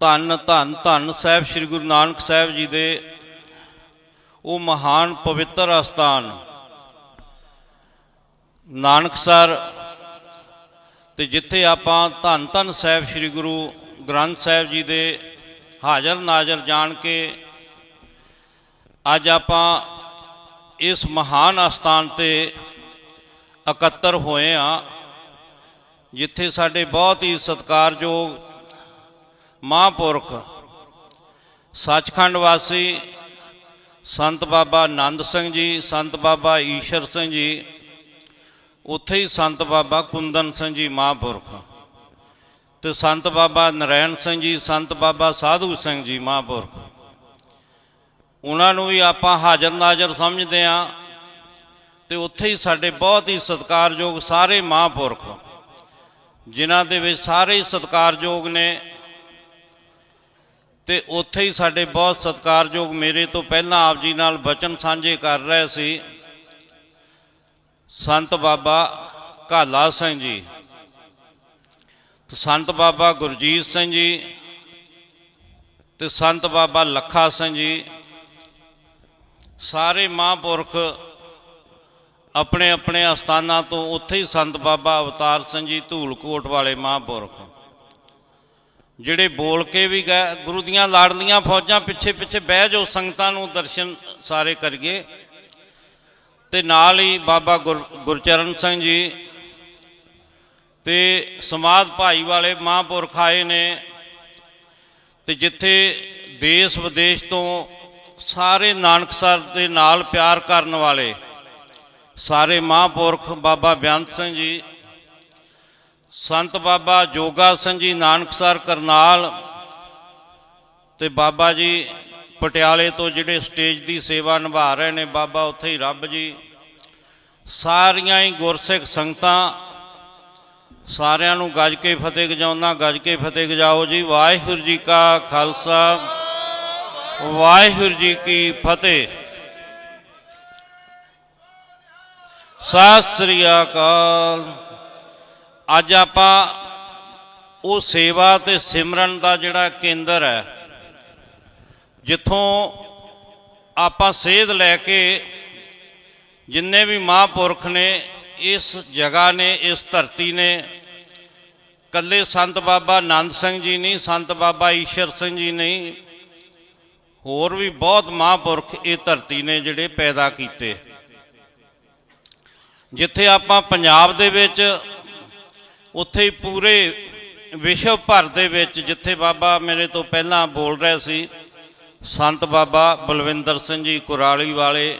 ਧੰਨ ਧੰਨ ਧੰਨ ਸਾਹਿਬ ਸ੍ਰੀ ਗੁਰੂ ਨਾਨਕ ਸਾਹਿਬ ਜੀ ਦੇ ਉਹ ਮਹਾਨ ਪਵਿੱਤਰ ਅਸਥਾਨ। ਨਾਨਕਸਰ ਤੇ ਜਿੱਥੇ ਆਪਾਂ ਧੰਨ ਧੰਨ ਸਾਹਿਬ ਸ੍ਰੀ ਗੁਰੂ ਗ੍ਰੰਥ ਸਾਹਿਬ ਜੀ ਦੇ ਹਾਜ਼ਰ ਨਾਜ਼ਰ ਜਾਣ ਕੇ ਅੱਜ ਆਪਾਂ ਇਸ ਮਹਾਨ ਅਸਥਾਨ ਤੇ ਇਕੱਤਰ ਹੋਏ ਆ, ਜਿੱਥੇ ਸਾਡੇ ਬਹੁਤ ਹੀ ਸਤਿਕਾਰਯੋਗ ਮਹਾਂਪੁਰਖ, ਸੱਚਖੰਡ ਵਾਸੀ ਸੰਤ ਬਾਬਾ ਆਨੰਦ ਸਿੰਘ ਜੀ, ਸੰਤ ਬਾਬਾ ਈਸ਼ਰ ਸਿੰਘ ਜੀ, ਉੱਥੇ ਹੀ ਸੰਤ ਬਾਬਾ ਕੁੰਦਨ ਸਿੰਘ ਜੀ ਮਹਾਂਪੁਰਖ ਤੇ ਸੰਤ ਬਾਬਾ ਨਰੈਣ ਸਿੰਘ ਜੀ, ਸੰਤ ਬਾਬਾ ਸਾਧੂ ਸਿੰਘ ਜੀ ਮਹਾਂਪੁਰਖ। ਉਹਨਾਂ ਨੂੰ ਵੀ ਆਪਾਂ ਹਾਜ਼ਰ ਨਾਜ਼ਰ ਸਮਝਦੇ ਆ ਤੇ ਉੱਥੇ ਹੀ ਸਾਡੇ ਬਹੁਤ ਹੀ ਸਤਿਕਾਰਯੋਗ ਸਾਰੇ ਮਹਾਂਪੁਰਖ, ਜਿਨ੍ਹਾਂ ਦੇ ਵਿੱਚ ਸਾਰੇ ਹੀ ਸਤਿਕਾਰਯੋਗ ਨੇ। ਤੇ ਉੱਥੇ ਹੀ ਸਾਡੇ ਬਹੁਤ ਸਤਿਕਾਰਯੋਗ ਮੇਰੇ ਤੋਂ ਪਹਿਲਾਂ ਆਪ ਜੀ ਨਾਲ ਬਚਨ ਸਾਂਝੇ ਕਰ ਰਹੇ ਸੀ। ਸੰਤ ਬਾਬਾ ਘਾਲਾ ਸਿੰਘ ਜੀ। ਤੇ ਸੰਤ ਬਾਬਾ ਗੁਰਜੀਤ ਸਿੰਘ ਜੀ ਤੇ ਸੰਤ ਬਾਬਾ ਲੱਖਾ ਸਿੰਘ ਜੀ। ਸਾਰੇ ਮਹਾਂਪੁਰਖ ਆਪਣੇ ਆਪਣੇ ਅਸਥਾਨਾਂ ਤੋਂ ਉੱਥੇ ਹੀ ਸੰਤ ਬਾਬਾ ਅਵਤਾਰ ਸਿੰਘ ਜੀ ਧੂਲਕੋਟ ਵਾਲੇ ਮਹਾਂਪੁਰਖ। ਜਿਹੜੇ ਬੋਲ ਕੇ ਵੀ ਗਏ, ਗੁਰੂ ਦੀਆਂ ਲਾੜਲੀਆਂ ਫੌਜਾਂ ਪਿੱਛੇ ਪਿੱਛੇ ਬਹਿ ਜਾਓ, ਸੰਗਤਾਂ ਨੂੰ ਦਰਸ਼ਨ ਸਾਰੇ ਕਰੀਏ। ਤੇ ਨਾਲ ਹੀ ਬਾਬਾ ਗੁਰ- ਗੁਰਚਰਨ ਸਿੰਘ ਜੀ ਤੇ ਸਮਾਦ ਭਾਈ ਵਾਲੇ ਮਹਾਂਪੁਰਖ ਆਏ ਨੇ। ਤੇ ਜਿੱਥੇ ਦੇਸ਼ ਵਿਦੇਸ਼ ਤੋਂ ਸਾਰੇ ਨਾਨਕਸਰ ਦੇ ਨਾਲ ਪਿਆਰ ਕਰਨ ਵਾਲੇ ਸਾਰੇ ਮਹਾਂਪੁਰਖ ਬਾਬਾ ਬੇਅੰਤ ਸਿੰਘ ਜੀ ਸੰਤ ਬਾਬਾ ਜੋਗਾ ਸਿੰਘ ਜੀ ਨਾਨਕਸਰ ਕਰਨਾਲ ਤੇ ਬਾਬਾ ਜੀ ਪਟਿਆਲੇ ਤੋਂ ਜਿਹੜੇ ਸਟੇਜ ਦੀ ਸੇਵਾ ਨਿਭਾ ਰਹੇ ਨੇ, ਬਾਬਾ ਉੱਥੇ ਹੀ ਰੱਬ ਜੀ। ਸਾਰੀਆਂ ਹੀ ਗੁਰਸਿੱਖ ਸੰਗਤਾਂ ਸਾਰਿਆਂ ਨੂੰ ਗੱਜ ਕੇ ਫਤਿਹ ਗਜਾਉਣਾ ਗੱਜ ਕੇ ਫਤਿਹ ਗਜਾਓ ਜੀ। ਵਾਹਿਗੁਰੂ ਜੀ ਕਾ ਖਾਲਸਾ, ਵਾਹਿਗੁਰੂ ਜੀ ਕੀ ਫਤਿਹ। ਸਤਿ ਸ੍ਰੀ ਅਕਾਲ। ਅੱਜ ਆਪਾਂ ਉਹ ਸੇਵਾ ਤੇ ਸਿਮਰਨ ਦਾ ਜਿਹੜਾ ਕੇਂਦਰ ਹੈ, ਜਿੱਥੋਂ ਆਪਾਂ ਸੇਧ ਲੈ ਕੇ ਜਿੰਨੇ ਵੀ ਮਹਾਂਪੁਰਖ ਨੇ, ਇਸ ਜਗ੍ਹਾ ਨੇ, ਇਸ ਧਰਤੀ ਨੇ ਕੱਲੇ ਸੰਤ ਬਾਬਾ ਆਨੰਦ ਸਿੰਘ ਜੀ ਨਹੀਂ, ਸੰਤ ਬਾਬਾ ਈਸ਼ਰ ਸਿੰਘ ਜੀ ਨਹੀਂ, ਹੋਰ ਵੀ ਬਹੁਤ ਮਹਾਂਪੁਰਖ ਇਹ ਧਰਤੀ ਨੇ ਜਿਹੜੇ ਪੈਦਾ ਕੀਤੇ। ਜਿੱਥੇ ਆਪਾਂ ਪੰਜਾਬ ਦੇ ਵਿੱਚ ਉੱਥੇ ਹੀ ਪੂਰੇ ਵਿਸ਼ਵ ਭਰ ਦੇ ਵਿੱਚ ਜਿੱਥੇ ਬਾਬਾ ਮੇਰੇ ਤੋਂ ਪਹਿਲਾਂ ਬੋਲ ਰਿਹਾ ਸੀ, ਸੰਤ ਬਾਬਾ ਬਲਵਿੰਦਰ ਸਿੰਘ ਜੀ ਕੁਰਾਲੀ ਵਾਲੇ,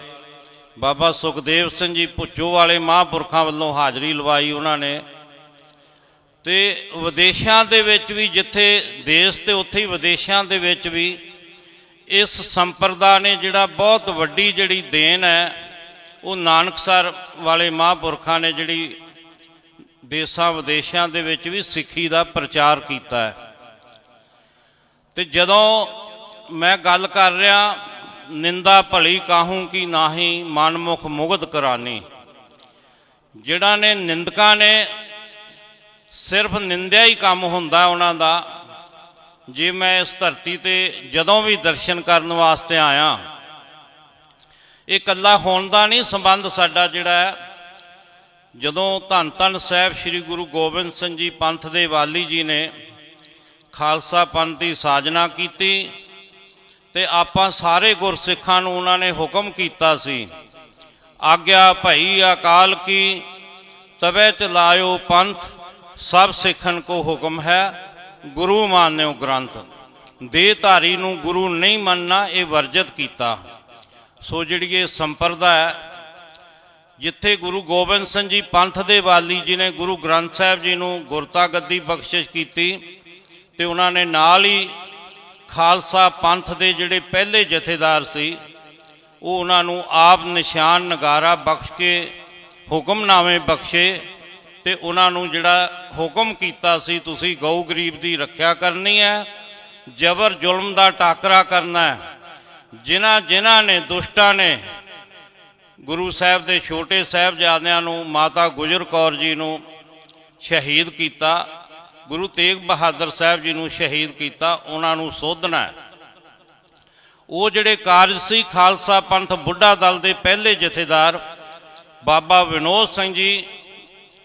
ਬਾਬਾ ਸੁਖਦੇਵ ਸਿੰਘ ਜੀ ਭੁੱਚੋ ਵਾਲੇ ਮਹਾਂਪੁਰਖਾਂ ਵੱਲੋਂ ਹਾਜ਼ਰੀ ਲਵਾਈ ਉਹਨਾਂ ਨੇ। ਤੇ ਵਿਦੇਸ਼ਾਂ ਦੇ ਵਿੱਚ ਵੀ ਜਿੱਥੇ ਦੇਸ਼ ਤੇ ਉੱਥੇ ਹੀ ਵਿਦੇਸ਼ਾਂ ਦੇ ਵਿੱਚ ਵੀ ਇਸ ਸੰਪਰਦਾ ਨੇ ਜਿਹੜਾ ਬਹੁਤ ਵੱਡੀ ਜਿਹੜੀ ਦੇਣ ਹੈ, ਉਹ ਨਾਨਕਸਰ ਵਾਲੇ ਮਹਾਂਪੁਰਖਾਂ ਨੇ ਜਿਹੜੀ ਦੇਸ਼ਾਂ ਵਿਦੇਸ਼ਾਂ ਦੇ ਵਿੱਚ ਵੀ ਸਿੱਖੀ ਦਾ ਪ੍ਰਚਾਰ ਕੀਤਾ ਹੈ। ਤੇ ਜਦੋਂ ਮੈਂ ਗੱਲ ਕਰ ਰਿਹਾ, ਨਿੰਦਾ ਭਲੀ ਕਾਹੂ ਕੀ ਨਾਹੀ ਮਨਮੁਖ ਮੁਗਧ ਕਰਾਨੀ। ਜਿਹੜਾ ਨੇ ਨਿੰਦਕਾਂ ਨੇ ਸਿਰਫ ਨਿੰਦਿਆ ਹੀ ਕੰਮ ਹੁੰਦਾ ਉਹਨਾਂ ਦਾ, ਜੇ ਮੈਂ ਇਸ ਧਰਤੀ ਤੇ ਜਦੋਂ ਵੀ ਦਰਸ਼ਨ ਕਰਨ ਵਾਸਤੇ ਆਇਆ, ਇਹ ਇਕੱਲਾ ਹੋਣ ਦਾ ਨਹੀਂ ਸੰਬੰਧ ਸਾਡਾ ਜਿਹੜਾ ਹੈ ਜਦੋਂ ਧੰਨ ਧੰਨ ਸਾਹਿਬ ਸ੍ਰੀ ਗੁਰੂ ਗੋਬਿੰਦ ਸਿੰਘ ਜੀ ਪੰਥ ਦੇ ਵਾਲੀ ਜੀ ਨੇ ਖਾਲਸਾ ਪੰਥ ਦੀ ਸਾਜਨਾ ਕੀਤੀ ਤੇ ਆਪਾਂ ਸਾਰੇ ਗੁਰਸਿੱਖਾਂ ਨੂੰ ਉਹਨਾਂ ਨੇ ਹੁਕਮ ਕੀਤਾ ਸੀ, ਆਗਿਆ ਭਈ ਅਕਾਲ ਕੀ, ਤਵੇ ਚਲਾਇਓ ਪੰਥ, ਸਭ ਸਿੱਖਣ ਕੋ ਹੁਕਮ ਹੈ, ਗੁਰੂ ਮਾਨਿਓ ਗ੍ਰੰਥ। ਦੇ ਧਾਰੀ ਨੂੰ ਗੁਰੂ ਨਹੀਂ ਮੰਨਣਾ, ਇਹ ਵਰਜਿਤ ਕੀਤਾ। ਸੋ ਜਿਹੜੀ ਇਹ ਸੰਪਰਦਾ ਹੈ ਜਿੱਥੇ ਗੁਰੂ ਗੋਬਿੰਦ ਸਿੰਘ ਜੀ ਪੰਥ ਦੇ ਵਾਲੀ ਜੀ ਨੇ ਗੁਰੂ ਗ੍ਰੰਥ ਸਾਹਿਬ ਜੀ ਨੂੰ ਗੁਰਤਾ ਗੱਦੀ ਬਖਸ਼ਿਸ਼ ਕੀਤੀ ਤੇ ਉਹਨਾਂ ਨੇ ਨਾਲ ਹੀ ਖਾਲਸਾ ਪੰਥ ਦੇ ਜਿਹੜੇ ਪਹਿਲੇ ਜਥੇਦਾਰ ਸੀ, ਉਹ ਉਹਨਾਂ ਨੂੰ ਆਪ ਨਿਸ਼ਾਨ ਨਗਾਰਾ ਬਖਸ਼ ਕੇ, ਹੁਕਮਨਾਮੇ ਬਖਸ਼ੇ ਤੇ ਉਹਨਾਂ ਨੂੰ ਜਿਹੜਾ ਹੁਕਮ ਕੀਤਾ ਸੀ, ਤੁਸੀਂ ਗਊ ਗਰੀਬ ਦੀ ਰੱਖਿਆ ਕਰਨੀ ਹੈ, ਜ਼ਬਰ ਜ਼ੁਲਮ ਦਾ ਟਾਕਰਾ ਕਰਨਾ ਹੈ, ਜਿਨ੍ਹਾਂ ਜਿਨ੍ਹਾਂ ਨੇ ਦੁਸ਼ਟਾਂ ਨੇ ਗੁਰੂ ਸਾਹਿਬ ਦੇ ਛੋਟੇ ਸਾਹਿਬਜ਼ਾਦਿਆਂ ਨੂੰ, ਮਾਤਾ ਗੁਜਰ ਕੌਰ ਜੀ ਨੂੰ ਸ਼ਹੀਦ ਕੀਤਾ। ਗੁਰੂ ਤੇਗ ਬਹਾਦਰ ਸਾਹਿਬ ਜੀ ਨੂੰ ਸ਼ਹੀਦ ਕੀਤਾ, ਉਹਨਾਂ ਨੂੰ ਸੋਧਣਾ ਉਹ ਜਿਹੜੇ ਕਾਰਜ ਸੀ, ਖਾਲਸਾ ਪੰਥ ਬੁੱਢਾ ਦਲ ਦੇ ਪਹਿਲੇ ਜਥੇਦਾਰ, ਬਾਬਾ ਵਿਨੋਦ ਸਿੰਘ ਜੀ,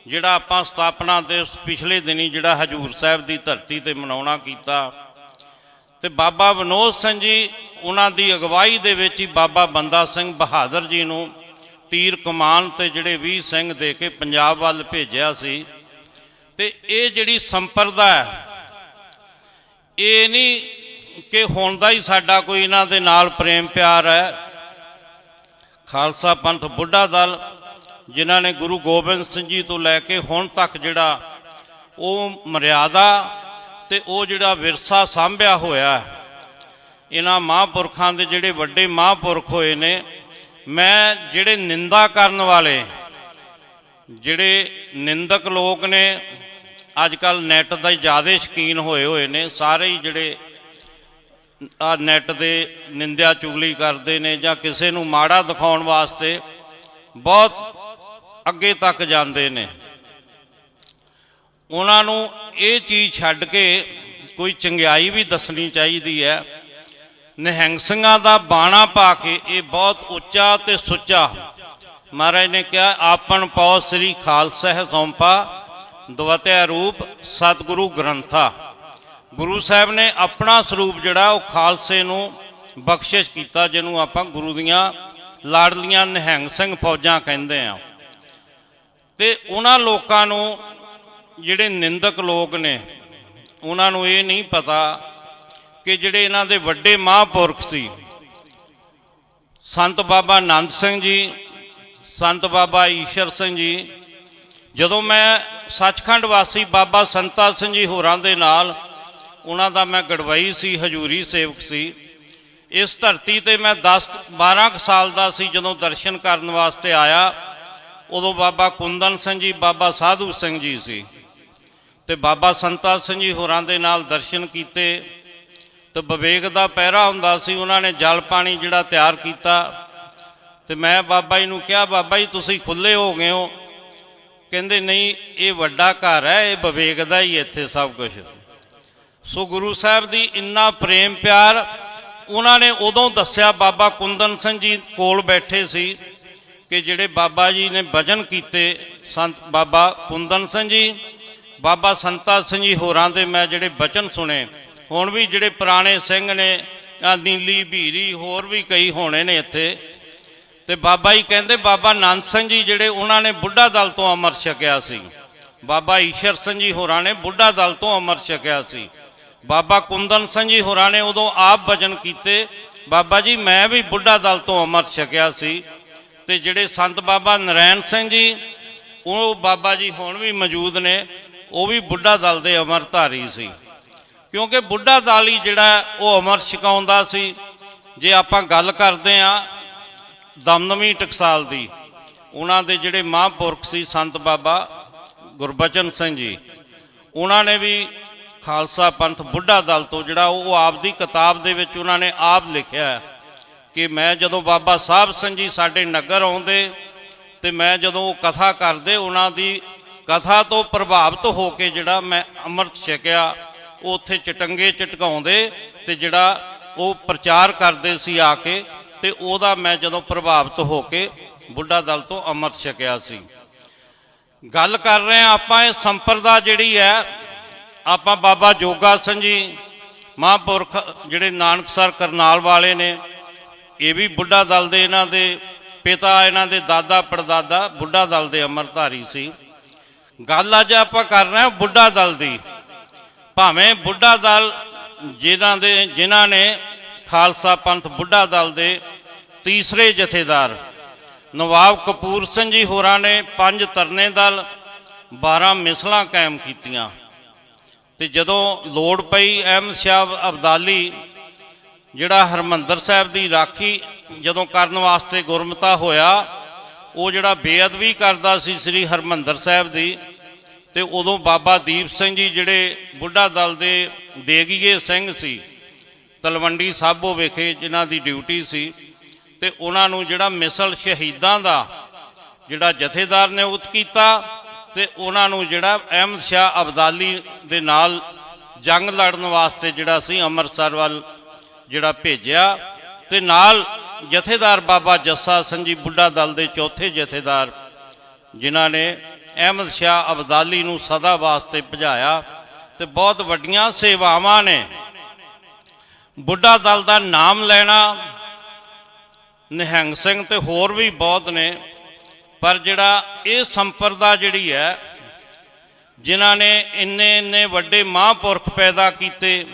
ਜਿਹੜਾ ਆਪਾਂ ਸਥਾਪਨਾ ਦੇ ਪਿਛਲੇ ਦਿਨੀ ਜਿਹੜਾ ਹਜੂਰ ਸਾਹਿਬ ਦੀ ਧਰਤੀ ਤੇ ਮਨਾਉਣਾ ਕੀਤਾ। ਤੇ ਬਾਬਾ ਵਿਨੋਦ ਸਿੰਘ ਜੀ, ਉਹਨਾਂ ਦੀ ਅਗਵਾਈ ਦੇ ਵਿੱਚ ਹੀ ਬਾਬਾ ਬੰਦਾ ਸਿੰਘ ਬਹਾਦਰ ਜੀ ਨੂੰ ਤੀਰ ਕਮਾਨ ਤੇ ਜਿਹੜੇ ਵੀਰ ਸਿੰਘ ਦੇ ਕੇ ਪੰਜਾਬ ਵੱਲ ਭੇਜਿਆ ਸੀ, ਤੇ ਇਹ ਜਿਹੜੀ ਸੰਪਰਦਾ ਹੈ, ਇਹ ਨਹੀਂ ਕਿ ਹੁਣ ਦਾ ਹੀ ਸਾਡਾ ਕੋਈ ਇਹਨਾਂ ਦੇ ਨਾਲ ਪ੍ਰੇਮ ਪਿਆਰ ਹੈ। ਖਾਲਸਾ ਪੰਥ ਬੁੱਢਾ ਦਲ, ਜਿਨ੍ਹਾਂ ਨੇ ਗੁਰੂ ਗੋਬਿੰਦ ਸਿੰਘ ਜੀ ਤੋਂ ਲੈ ਕੇ ਹੁਣ ਤੱਕ ਜਿਹੜਾ ਉਹ ਮਰਿਆਦਾ ਤੇ ਉਹ ਜਿਹੜਾ ਵਿਰਸਾ ਸਾਂਭਿਆ ਹੋਇਆ ਹੈ, ਇਹਨਾਂ ਮਹਾਂਪੁਰਖਾਂ ਦੇ ਜਿਹੜੇ ਵੱਡੇ ਮਹਾਂਪੁਰਖ ਹੋਏ ਨੇ ਮੈਂ ਜਿਹੜੇ ਨਿੰਦਾ ਕਰਨ ਵਾਲੇ, ਜਿਹੜੇ ਨਿੰਦਕ ਲੋਕ ਨੇ ਅੱਜ ਕੱਲ ਨੈਟ ਦਾ ਜ਼ਿਆਦਾ ਸ਼ਕੀਨ ਹੋਏ ਹੋਏ ਨੇ, ਸਾਰੇ ਹੀ ਜਿਹੜੇ ਆ ਨੈਟ ਦੇ ਨਿੰਦਿਆ ਚੁਗਲੀ ਕਰਦੇ ਨੇ ਜਾਂ ਕਿਸੇ ਨੂੰ ਮਾੜਾ ਦਿਖਾਉਣ ਵਾਸਤੇ ਬਹੁਤ ਅੱਗੇ ਤੱਕ ਜਾਂਦੇ ਨੇ। ਉਹਨਾਂ ਨੂੰ ਇਹ ਚੀਜ਼ ਛੱਡ ਕੇ ਕੋਈ ਚੰਗਿਆਈ ਵੀ ਦੱਸਣੀ ਚਾਹੀਦੀ ਹੈ। ਨਿਹੰਗ ਸਿੰਘਾਂ ਦਾ ਬਾਣਾ ਪਾ ਕੇ ਇਹ ਬਹੁਤ ਉੱਚਾ ਤੇ ਸੁੱਚਾ। ਮਹਾਰਾਜ ਨੇ ਕਿਹਾ ਆਪਨ ਪਉ ਸ੍ਰੀ ਖਾਲਸਾ ਹੈ ਸੌਂਪਾ, ਦਵਤਿਆ ਰੂਪ ਸਤਿਗੁਰੂ ਗ੍ਰੰਥਾ। ਗੁਰੂ ਸਾਹਿਬ ਨੇ ਆਪਣਾ ਸਰੂਪ ਜਿਹੜਾ, ਉਹ ਖਾਲਸੇ ਨੂੰ ਬਖਸ਼ਿਸ਼ ਕੀਤਾ, ਜਿਹਨੂੰ ਆਪਾਂ ਗੁਰੂ ਦੀਆਂ ਲਾੜਲੀਆਂ ਨਿਹੰਗ ਸਿੰਘ ਫੌਜਾਂ ਕਹਿੰਦੇ ਆ। ਤੇ ਉਹਨਾਂ ਲੋਕਾਂ ਨੂੰ, ਜਿਹੜੇ ਨਿੰਦਕ ਲੋਕ ਨੇ, ਉਹਨਾਂ ਨੂੰ ਇਹ ਨਹੀਂ ਪਤਾ ਕਿ ਜਿਹੜੇ ਇਹਨਾਂ ਦੇ ਵੱਡੇ ਮਹਾਂਪੁਰਖ ਸੀ, ਸੰਤ ਬਾਬਾ ਆਨੰਦ ਸਿੰਘ ਜੀ, ਸੰਤ ਬਾਬਾ ਈਸ਼ਰ ਸਿੰਘ ਜੀ, ਜਦੋਂ ਮੈਂ ਸੱਚਖੰਡ ਵਾਸੀ ਬਾਬਾ ਸੰਤਾ ਸਿੰਘ ਜੀ ਹੋਰਾਂ ਦੇ ਨਾਲ, ਉਹਨਾਂ ਦਾ ਮੈਂ ਗੜਵਈ ਸੀ, ਹਜੂਰੀ ਸੇਵਕ ਸੀ, ਇਸ ਧਰਤੀ ਤੇ ਮੈਂ 10 12 ਕੁ ਸਾਲ ਦਾ ਸੀ ਜਦੋਂ ਦਰਸ਼ਨ ਕਰਨ ਵਾਸਤੇ ਆਇਆ, ਉਦੋਂ ਬਾਬਾ ਕੁੰਦਨ ਸਿੰਘ ਜੀ, ਬਾਬਾ ਸਾਧੂ ਸਿੰਘ ਜੀ ਸੀ। ਤੇ ਬਾਬਾ ਸੰਤਾ ਸਿੰਘ ਜੀ ਹੋਰਾਂ ਦੇ ਨਾਲ ਦਰਸ਼ਨ ਕੀਤੇ ਤੇ ਵਿਵੇਕ ਦਾ ਪਹਿਰਾ ਹੁੰਦਾ ਸੀ, ਉਹਨਾਂ ਨੇ ਜਲ ਪਾਣੀ ਜਿਹੜਾ ਤਿਆਰ ਕੀਤਾ। ਤੇ ਮੈਂ ਬਾਬਾ ਜੀ ਨੂੰ ਕਿਹਾ, ਬਾਬਾ ਜੀ, ਤੁਸੀਂ ਖੁੱਲੇ ਹੋ ਗਏ ਹੋ। ਕਹਿੰਦੇ, ਨਹੀਂ, ਇਹ ਵੱਡਾ ਘਰ ਹੈ, ਇਹ ਵਿਵੇਕ ਦਾ ਹੀ ਇੱਥੇ ਸਭ ਕੁਝ ਸੋ ਗੁਰੂ ਸਾਹਿਬ ਦੀ ਇੰਨਾ ਪ੍ਰੇਮ ਪਿਆਰ, ਉਹਨਾਂ ਨੇ ਉਦੋਂ ਦੱਸਿਆ, ਬਾਬਾ ਕੁੰਦਨ ਸਿੰਘ ਜੀ ਕੋਲ ਬੈਠੇ ਸੀ ਕਿ ਜਿਹੜੇ ਬਾਬਾ ਜੀ ਨੇ ਭਜਨ ਕੀਤੇ, ਸੰਤ ਬਾਬਾ ਕੁੰਦਨ ਸਿੰਘ ਜੀ, ਬਾਬਾ ਸੰਤਾ ਸਿੰਘ ਜੀ ਹੋਰਾਂ ਦੇ ਮੈਂ ਜਿਹੜੇ ਬਚਨ ਸੁਣੇ ਹੁਣ ਵੀ ਜਿਹੜੇ ਪੁਰਾਣੇ ਸਿੰਘ ਨੇ, ਆਹ ਨੀਲੀ ਭੀਰੀ, ਹੋਰ ਵੀ ਕਈ ਹੋਣੇ ਨੇ ਇੱਥੇ। ਤੇ ਬਾਬਾ ਜੀ ਕਹਿੰਦੇ, ਬਾਬਾ ਆਨੰਦ ਸਿੰਘ ਜੀ ਜਿਹੜੇ ਉਹਨਾਂ ਨੇ ਬੁੱਢਾ ਦਲ ਤੋਂ ਅਮਰ ਛਕਿਆ ਸੀ। ਬਾਬਾ ਈਸ਼ਰ ਸਿੰਘ ਜੀ ਹੋਰਾਂ ਨੇ ਬੁੱਢਾ ਦਲ ਤੋਂ ਅਮਰ ਛਕਿਆ ਸੀ। ਬਾਬਾ ਕੁੰਦਨ ਸਿੰਘ ਜੀ ਹੋਰਾਂ ਨੇ ਉਦੋਂ ਆਪ ਭਜਨ ਕੀਤੇ। ਬਾਬਾ ਜੀ, ਮੈਂ ਵੀ ਬੁੱਢਾ ਦਲ ਤੋਂ ਅਮਰ ਛਕਿਆ ਸੀ। ਤੇ ਜਿਹੜੇ ਸੰਤ ਬਾਬਾ ਨਰੈਣ ਸਿੰਘ ਜੀ, ਉਹ ਬਾਬਾ ਜੀ ਹੁਣ ਵੀ ਮੌਜੂਦ ਨੇ, ਉਹ ਵੀ ਬੁੱਢਾ ਦਲ ਦੇ ਅਮਰਧਾਰੀ ਸੀ। ਕਿਉਂਕਿ ਬੁੱਢਾ ਦਲ ਹੀ ਜਿਹੜਾ ਉਹ ਅਮਰ ਛਕਾਉਂਦਾ ਸੀ। ਜੇ ਆਪਾਂ ਗੱਲ ਕਰਦੇ ਆ ਦਮਦਮੀ ਟਕਸਾਲ ਦੀ, ਉਹਨਾਂ ਦੇ ਜਿਹੜੇ ਮਹਾਂਪੁਰਖ ਸੀ ਸੰਤ ਬਾਬਾ ਗੁਰਬਚਨ ਸਿੰਘ ਜੀ, ਉਹਨਾਂ ਨੇ ਵੀ ਖਾਲਸਾ ਪੰਥ ਬੁੱਢਾ ਦਲ ਤੋਂ ਜਿਹੜਾ ਉਹ ਆਪ ਦੀ ਕਿਤਾਬ ਦੇ ਵਿੱਚ ਉਹਨਾਂ ਨੇ ਆਪ ਲਿਖਿਆ ਕਿ ਮੈਂ ਜਦੋਂ ਬਾਬਾ ਸਾਹਿਬ ਸਿੰਘ ਜੀ ਸਾਡੇ ਨਗਰ ਆਉਂਦੇ ਤੇ ਮੈਂ ਜਦੋਂ ਉਹ ਕਥਾ ਕਰਦੇ, ਉਹਨਾਂ ਦੀ ਕਥਾ ਤੋਂ ਪ੍ਰਭਾਵਿਤ ਹੋ ਕੇ ਜਿਹੜਾ ਮੈਂ ਅੰਮ੍ਰਿਤ ਛਕਿਆ ਉਹ ਉੱਥੇ ਚਟੰਗੇ ਚਟਕਾਉਂਦੇ ਤੇ ਜਿਹੜਾ ਉਹ ਪ੍ਰਚਾਰ ਕਰਦੇ ਸੀ ਆ ਕੇ ਤੇ ਉਹਦਾ ਮੈਂ ਜਦੋਂ ਪ੍ਰਭਾਵਿਤ ਹੋ ਕੇ ਬੁੱਢਾ ਦਲ ਤੋਂ ਅੰਮ੍ਰਿਤ ਛਕਿਆ ਸੀ। ਗੱਲ ਕਰ ਰਹੇ ਆ ਆਪਾਂ, ਇਹ ਸੰਪਰਦਾ ਜਿਹੜੀ ਹੈ, ਆਪਾਂ ਬਾਬਾ ਜੋਗਾ ਸਿੰਘ ਜੀ, ਮਹਾਂਪੁਰਖ ਜਿਹੜੇ ਨਾਨਕਸਰ ਕਰਨਾਲ ਵਾਲੇ ਨੇ, ਇਹ ਵੀ ਬੁੱਢਾ ਦਲ ਦੇ ਇਹਨਾਂ ਦੇ ਪਿਤਾ, ਇਹਨਾਂ ਦੇ ਦਾਦਾ, ਪੜਦਾਦਾ ਬੁੱਢਾ ਦਲ ਦੇ ਅਮਰਧਾਰੀ ਸੀ। ਗੱਲ ਅੱਜ ਆਪਾਂ ਕਰ ਰਹੇ ਹਾਂ ਬੁੱਢਾ ਦਲ ਦੀ। ਭਾਵੇਂ ਬੁੱਢਾ ਦਲ ਜਿਨ੍ਹਾਂ ਦੇ ਜਿਨ੍ਹਾਂ ਨੇ ਖਾਲਸਾ ਪੰਥ ਬੁੱਢਾ ਦਲ ਦੇ ਤੀਸਰੇ ਜਥੇਦਾਰ, ਨਵਾਬ ਕਪੂਰ ਸਿੰਘ ਜੀ ਹੋਰਾਂ ਨੇ ਪੰਜ ਤਰਨੇ ਦਲ 12 ਮਿਸਲਾਂ ਕਾਇਮ ਕੀਤੀਆਂ। ਤੇ ਜਦੋਂ ਲੋੜ ਪਈ ਅਹਿਮਦ ਸ਼ਾਹ ਅਬਦਾਲੀ, ਜਿਹੜਾ ਹਰਮੰਦਰ ਸਾਹਿਬ ਦੀ ਰਾਖੀ ਜਦੋਂ ਕਰਨ ਵਾਸਤੇ ਗੁਰਮਤਾ ਹੋਇਆ, ਉਹ ਜਿਹੜਾ ਬੇਅਦਬੀ ਕਰਦਾ ਸੀ ਸ੍ਰੀ ਹਰਮੰਦਰ ਸਾਹਿਬ ਦੀ ਤੇ ਉਦੋਂ ਬਾਬਾ ਦੀਪ ਸਿੰਘ ਜੀ ਜਿਹੜੇ ਬੁੱਢਾ ਦਲ ਦੇ ਦੇਗੀਏ ਸਿੰਘ ਸੀ, ਤਲਵੰਡੀ ਸਾਬੋ ਵਿਖੇ ਜਿਨ੍ਹਾਂ ਦੀ ਡਿਊਟੀ ਸੀ, ਤੇ ਉਹਨਾਂ ਨੂੰ ਜਿਹੜਾ ਮਿਸਲ ਸ਼ਹੀਦਾਂ ਦਾ ਜਿਹੜਾ ਜਥੇਦਾਰ ਨਿਯੁਕਤ ਕੀਤਾ ਤੇ ਉਹਨਾਂ ਨੂੰ ਜਿਹੜਾ ਅਹਿਮਦ ਸ਼ਾਹ ਅਬਦਾਲੀ ਦੇ ਨਾਲ ਜੰਗ ਲੜਨ ਵਾਸਤੇ ਜਿਹੜਾ ਸੀ ਅੰਮ੍ਰਿਤਸਰ ਵੱਲ ਜਿਹੜਾ ਭੇਜਿਆ ਤੇ ਨਾਲ ਜਥੇਦਾਰ ਬਾਬਾ ਜੱਸਾ ਸਿੰਘ ਜੀ ਬੁੱਢਾ ਦਲ ਦੇ ਚੌਥੇ ਜਥੇਦਾਰ ਜਿਨ੍ਹਾਂ ਨੇ ਅਹਿਮਦ ਸ਼ਾਹ ਅਬਦਾਲੀ ਨੂੰ ਸਦਾ ਵਾਸਤੇ ਭਜਾਇਆ ਤੇ ਬਹੁਤ ਵੱਡੀਆਂ ਸੇਵਾਵਾਂ ਨੇ। ਬੁੱਢਾ ਦਲ ਦਾ ਨਾਮ ਲੈਣਾ, ਨਿਹੰਗ ਸਿੰਘ ਤੇ ਹੋਰ ਵੀ ਬਹੁਤ ਨੇ, ਪਰ ਜਿਹੜਾ ਇਹ ਸੰਪਰਦਾ ਜਿਹੜੀ ਹੈ, ਜਿਨ੍ਹਾਂ ਨੇ ਇੰਨੇ ਇੰਨੇ ਵੱਡੇ ਮਹਾਂਪੁਰਖ ਪੈਦਾ ਕੀਤੇ,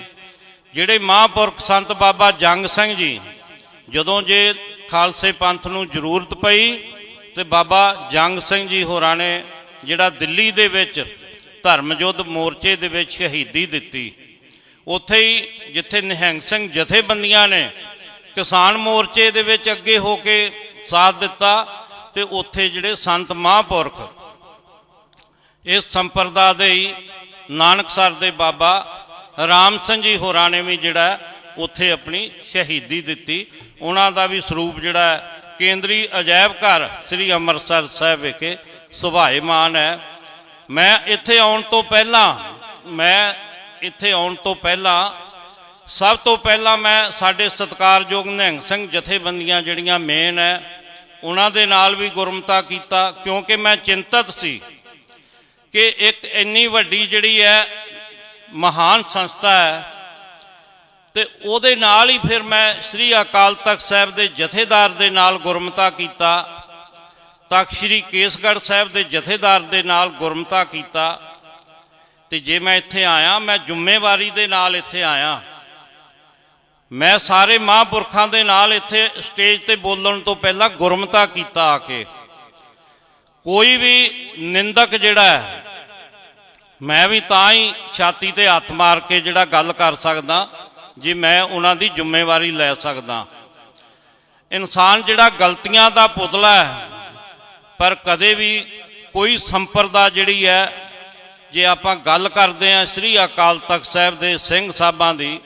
ਜਿਹੜੇ ਮਹਾਂਪੁਰਖ ਸੰਤ ਬਾਬਾ ਜੰਗ ਸਿੰਘ ਜੀ, ਜਦੋਂ ਜੇ ਖਾਲਸੇ ਪੰਥ ਨੂੰ ਜ਼ਰੂਰਤ ਪਈ ਤੇ ਬਾਬਾ ਜੰਗ ਸਿੰਘ ਜੀ ਹੋਰਾਂ ਨੇ ਜਿਹੜਾ ਦਿੱਲੀ ਦੇ ਵਿੱਚ ਧਰਮ ਯੁੱਧ ਮੋਰਚੇ ਦੇ ਵਿੱਚ ਸ਼ਹੀਦੀ ਦਿੱਤੀ, ਉੱਥੇ ਹੀ ਜਿੱਥੇ ਨਿਹੰਗ ਸਿੰਘ ਜਥੇਬੰਦੀਆਂ ਨੇ ਕਿਸਾਨ ਮੋਰਚੇ ਦੇ ਵਿੱਚ ਅੱਗੇ ਹੋ ਕੇ ਸਾਥ ਦਿੱਤਾ ਤੇ ਉੱਥੇ ਜਿਹੜੇ ਸੰਤ ਮਹਾਂਪੁਰਖ ਇਸ ਸੰਪਰਦਾ ਦੇ ਹੀ ਨਾਨਕਸਰ ਦੇ ਬਾਬਾ ਰਾਮ ਸਿੰਘ ਜੀ ਹੋਰਾਂ ਨੇ ਵੀ ਜਿਹੜਾ ਉੱਥੇ ਆਪਣੀ ਸ਼ਹੀਦੀ ਦਿੱਤੀ। ਉਹਨਾਂ ਦਾ ਵੀ ਸਰੂਪ ਜਿਹੜਾ ਕੇਂਦਰੀ ਅਜਾਇਬ ਘਰ ਸ੍ਰੀ ਅੰਮ੍ਰਿਤਸਰ ਸਾਹਿਬ ਵਿਖੇ ਸੁਭਾਏਮਾਨ ਹੈ। ਮੈਂ ਇੱਥੇ ਆਉਣ ਤੋਂ ਪਹਿਲਾਂ, ਮੈਂ ਇੱਥੇ ਆਉਣ ਤੋਂ ਪਹਿਲਾਂ, ਸਭ ਤੋਂ ਪਹਿਲਾਂ ਮੈਂ ਸਾਡੇ ਸਤਿਕਾਰਯੋਗ ਨਿਹੰਗ ਸਿੰਘ ਜਥੇਬੰਦੀਆਂ ਜਿਹੜੀਆਂ ਮੇਨ ਹੈ, ਉਹਨਾਂ ਦੇ ਨਾਲ ਵੀ ਗੁਰਮਤਾ ਕੀਤਾ, ਕਿਉਂਕਿ ਮੈਂ ਚਿੰਤਤ ਸੀ ਕਿ ਇੱਕ ਇੰਨੀ ਵੱਡੀ ਜਿਹੜੀ ਹੈ ਮਹਾਨ ਸੰਸਥਾ ਹੈ, ਤੇ ਉਹਦੇ ਨਾਲ ਹੀ ਫਿਰ ਮੈਂ ਸ੍ਰੀ ਅਕਾਲ ਤਖਤ ਸਾਹਿਬ ਦੇ ਜਥੇਦਾਰ ਦੇ ਨਾਲ ਗੁਰਮਤਾ ਕੀਤਾ। ਤਖਤ ਸ੍ਰੀ ਕੇਸਗੜ੍ਹ ਸਾਹਿਬ ਦੇ ਜਥੇਦਾਰ ਦੇ ਨਾਲ ਗੁਰਮਤਾ ਕੀਤਾ ਤੇ ਜੇ ਮੈਂ ਇੱਥੇ ਆਇਆ, ਮੈਂ ਜ਼ਿੰਮੇਵਾਰੀ ਦੇ ਨਾਲ ਇੱਥੇ ਆਇਆ। ਮੈਂ ਸਾਰੇ ਮਹਾਂਪੁਰਖਾਂ ਦੇ ਨਾਲ ਇੱਥੇ ਸਟੇਜ ਤੇ ਬੋਲਣ ਤੋਂ ਪਹਿਲਾਂ ਗੁਰਮਤਾ ਕੀਤਾ ਆ ਕੇ। ਕੋਈ ਵੀ ਨਿੰਦਕ ਜਿਹੜਾ ਹੈ, ਮੈਂ ਵੀ ਤਾਂ ਹੀ ਛਾਤੀ ਤੇ ਹੱਥ ਮਾਰ ਕੇ ਜਿਹੜਾ ਗੱਲ ਕਰ ਸਕਦਾ, ਜੇ ਮੈਂ ਉਹਨਾਂ ਦੀ ਜ਼ਿੰਮੇਵਾਰੀ ਲੈ ਸਕਦਾ। ਇਨਸਾਨ ਜਿਹੜਾ ਗਲਤੀਆਂ ਦਾ ਪੁਤਲਾ ਹੈ ਪਰ ਕਦੇ ਵੀ ਕੋਈ ਸੰਪਰਦਾ ਜਿਹੜੀ ਹੈ, ਜੇ ਆਪਾਂ ਗੱਲ ਕਰਦੇ ਹਾਂ ਸ੍ਰੀ ਅਕਾਲ ਤਖਤ ਸਾਹਿਬ ਦੇ ਸਿੰਘ ਸਾਹਿਬਾਂ ਦੀ,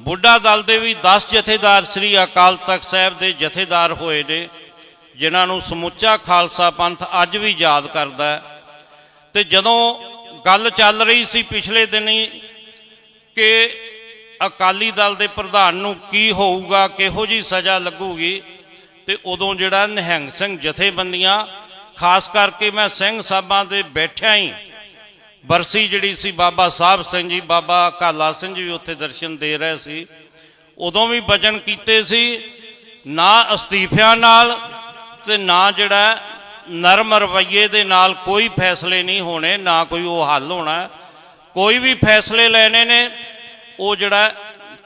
ਬੁੱਢਾ ਦਲ ਦੇ ਵੀ 10 ਜਥੇਦਾਰ ਸ੍ਰੀ ਅਕਾਲ ਤਖਤ ਸਾਹਿਬ ਦੇ ਜਥੇਦਾਰ ਹੋਏ ਨੇ, ਜਿਨ੍ਹਾਂ ਨੂੰ ਸਮੁੱਚਾ ਖਾਲਸਾ ਪੰਥ ਅੱਜ ਵੀ ਯਾਦ ਕਰਦਾ ਹੈ। ਤੇ ਜਦੋਂ ਗੱਲ ਚੱਲ ਰਹੀ ਸੀ ਪਿਛਲੇ ਦਿਨੀ ਕਿ ਅਕਾਲੀ ਦਲ ਦੇ ਪ੍ਰਧਾਨ ਨੂੰ ਕੀ ਹੋਊਗਾ, ਕਿਹੋ ਜੀ ਸਜ਼ਾ ਲੱਗੂਗੀ ਤੇ ਉਦੋਂ ਜਿਹੜਾ ਨਿਹੰਗ ਸਿੰਘ ਜਥੇਬੰਦੀਆਂ, ਖਾਸ ਕਰਕੇ ਮੈਂ ਸਿੰਘ ਸਾਹਿਬਾਂ ਦੇ ਬੈਠਿਆਂ ਹੀ ਬਰਸੀ ਜਿਹੜੀ ਸੀ ਬਾਬਾ ਸਾਹਿਬ ਸਿੰਘ ਜੀ, ਬਾਬਾ ਕਾਲਾ ਸਿੰਘ ਜੀ ਵੀ ਉੱਥੇ ਦਰਸ਼ਨ ਦੇ ਰਹੇ ਸੀ। ਉਦੋਂ ਵੀ ਵਚਨ ਕੀਤੇ ਸੀ, ਨਾ ਅਸਤੀਫਿਆਂ ਨਾਲ ਤੇ ਨਾ ਜਿਹੜਾ ਨਰਮ ਰਵੱਈਏ ਦੇ ਨਾਲ ਕੋਈ ਫੈਸਲੇ ਨਹੀਂ ਹੋਣੇ, ਨਾ ਕੋਈ ਉਹ ਹੱਲ ਹੋਣਾ। ਕੋਈ ਵੀ ਫੈਸਲੇ ਲੈਣੇ ਨੇ, ਉਹ ਜਿਹੜਾ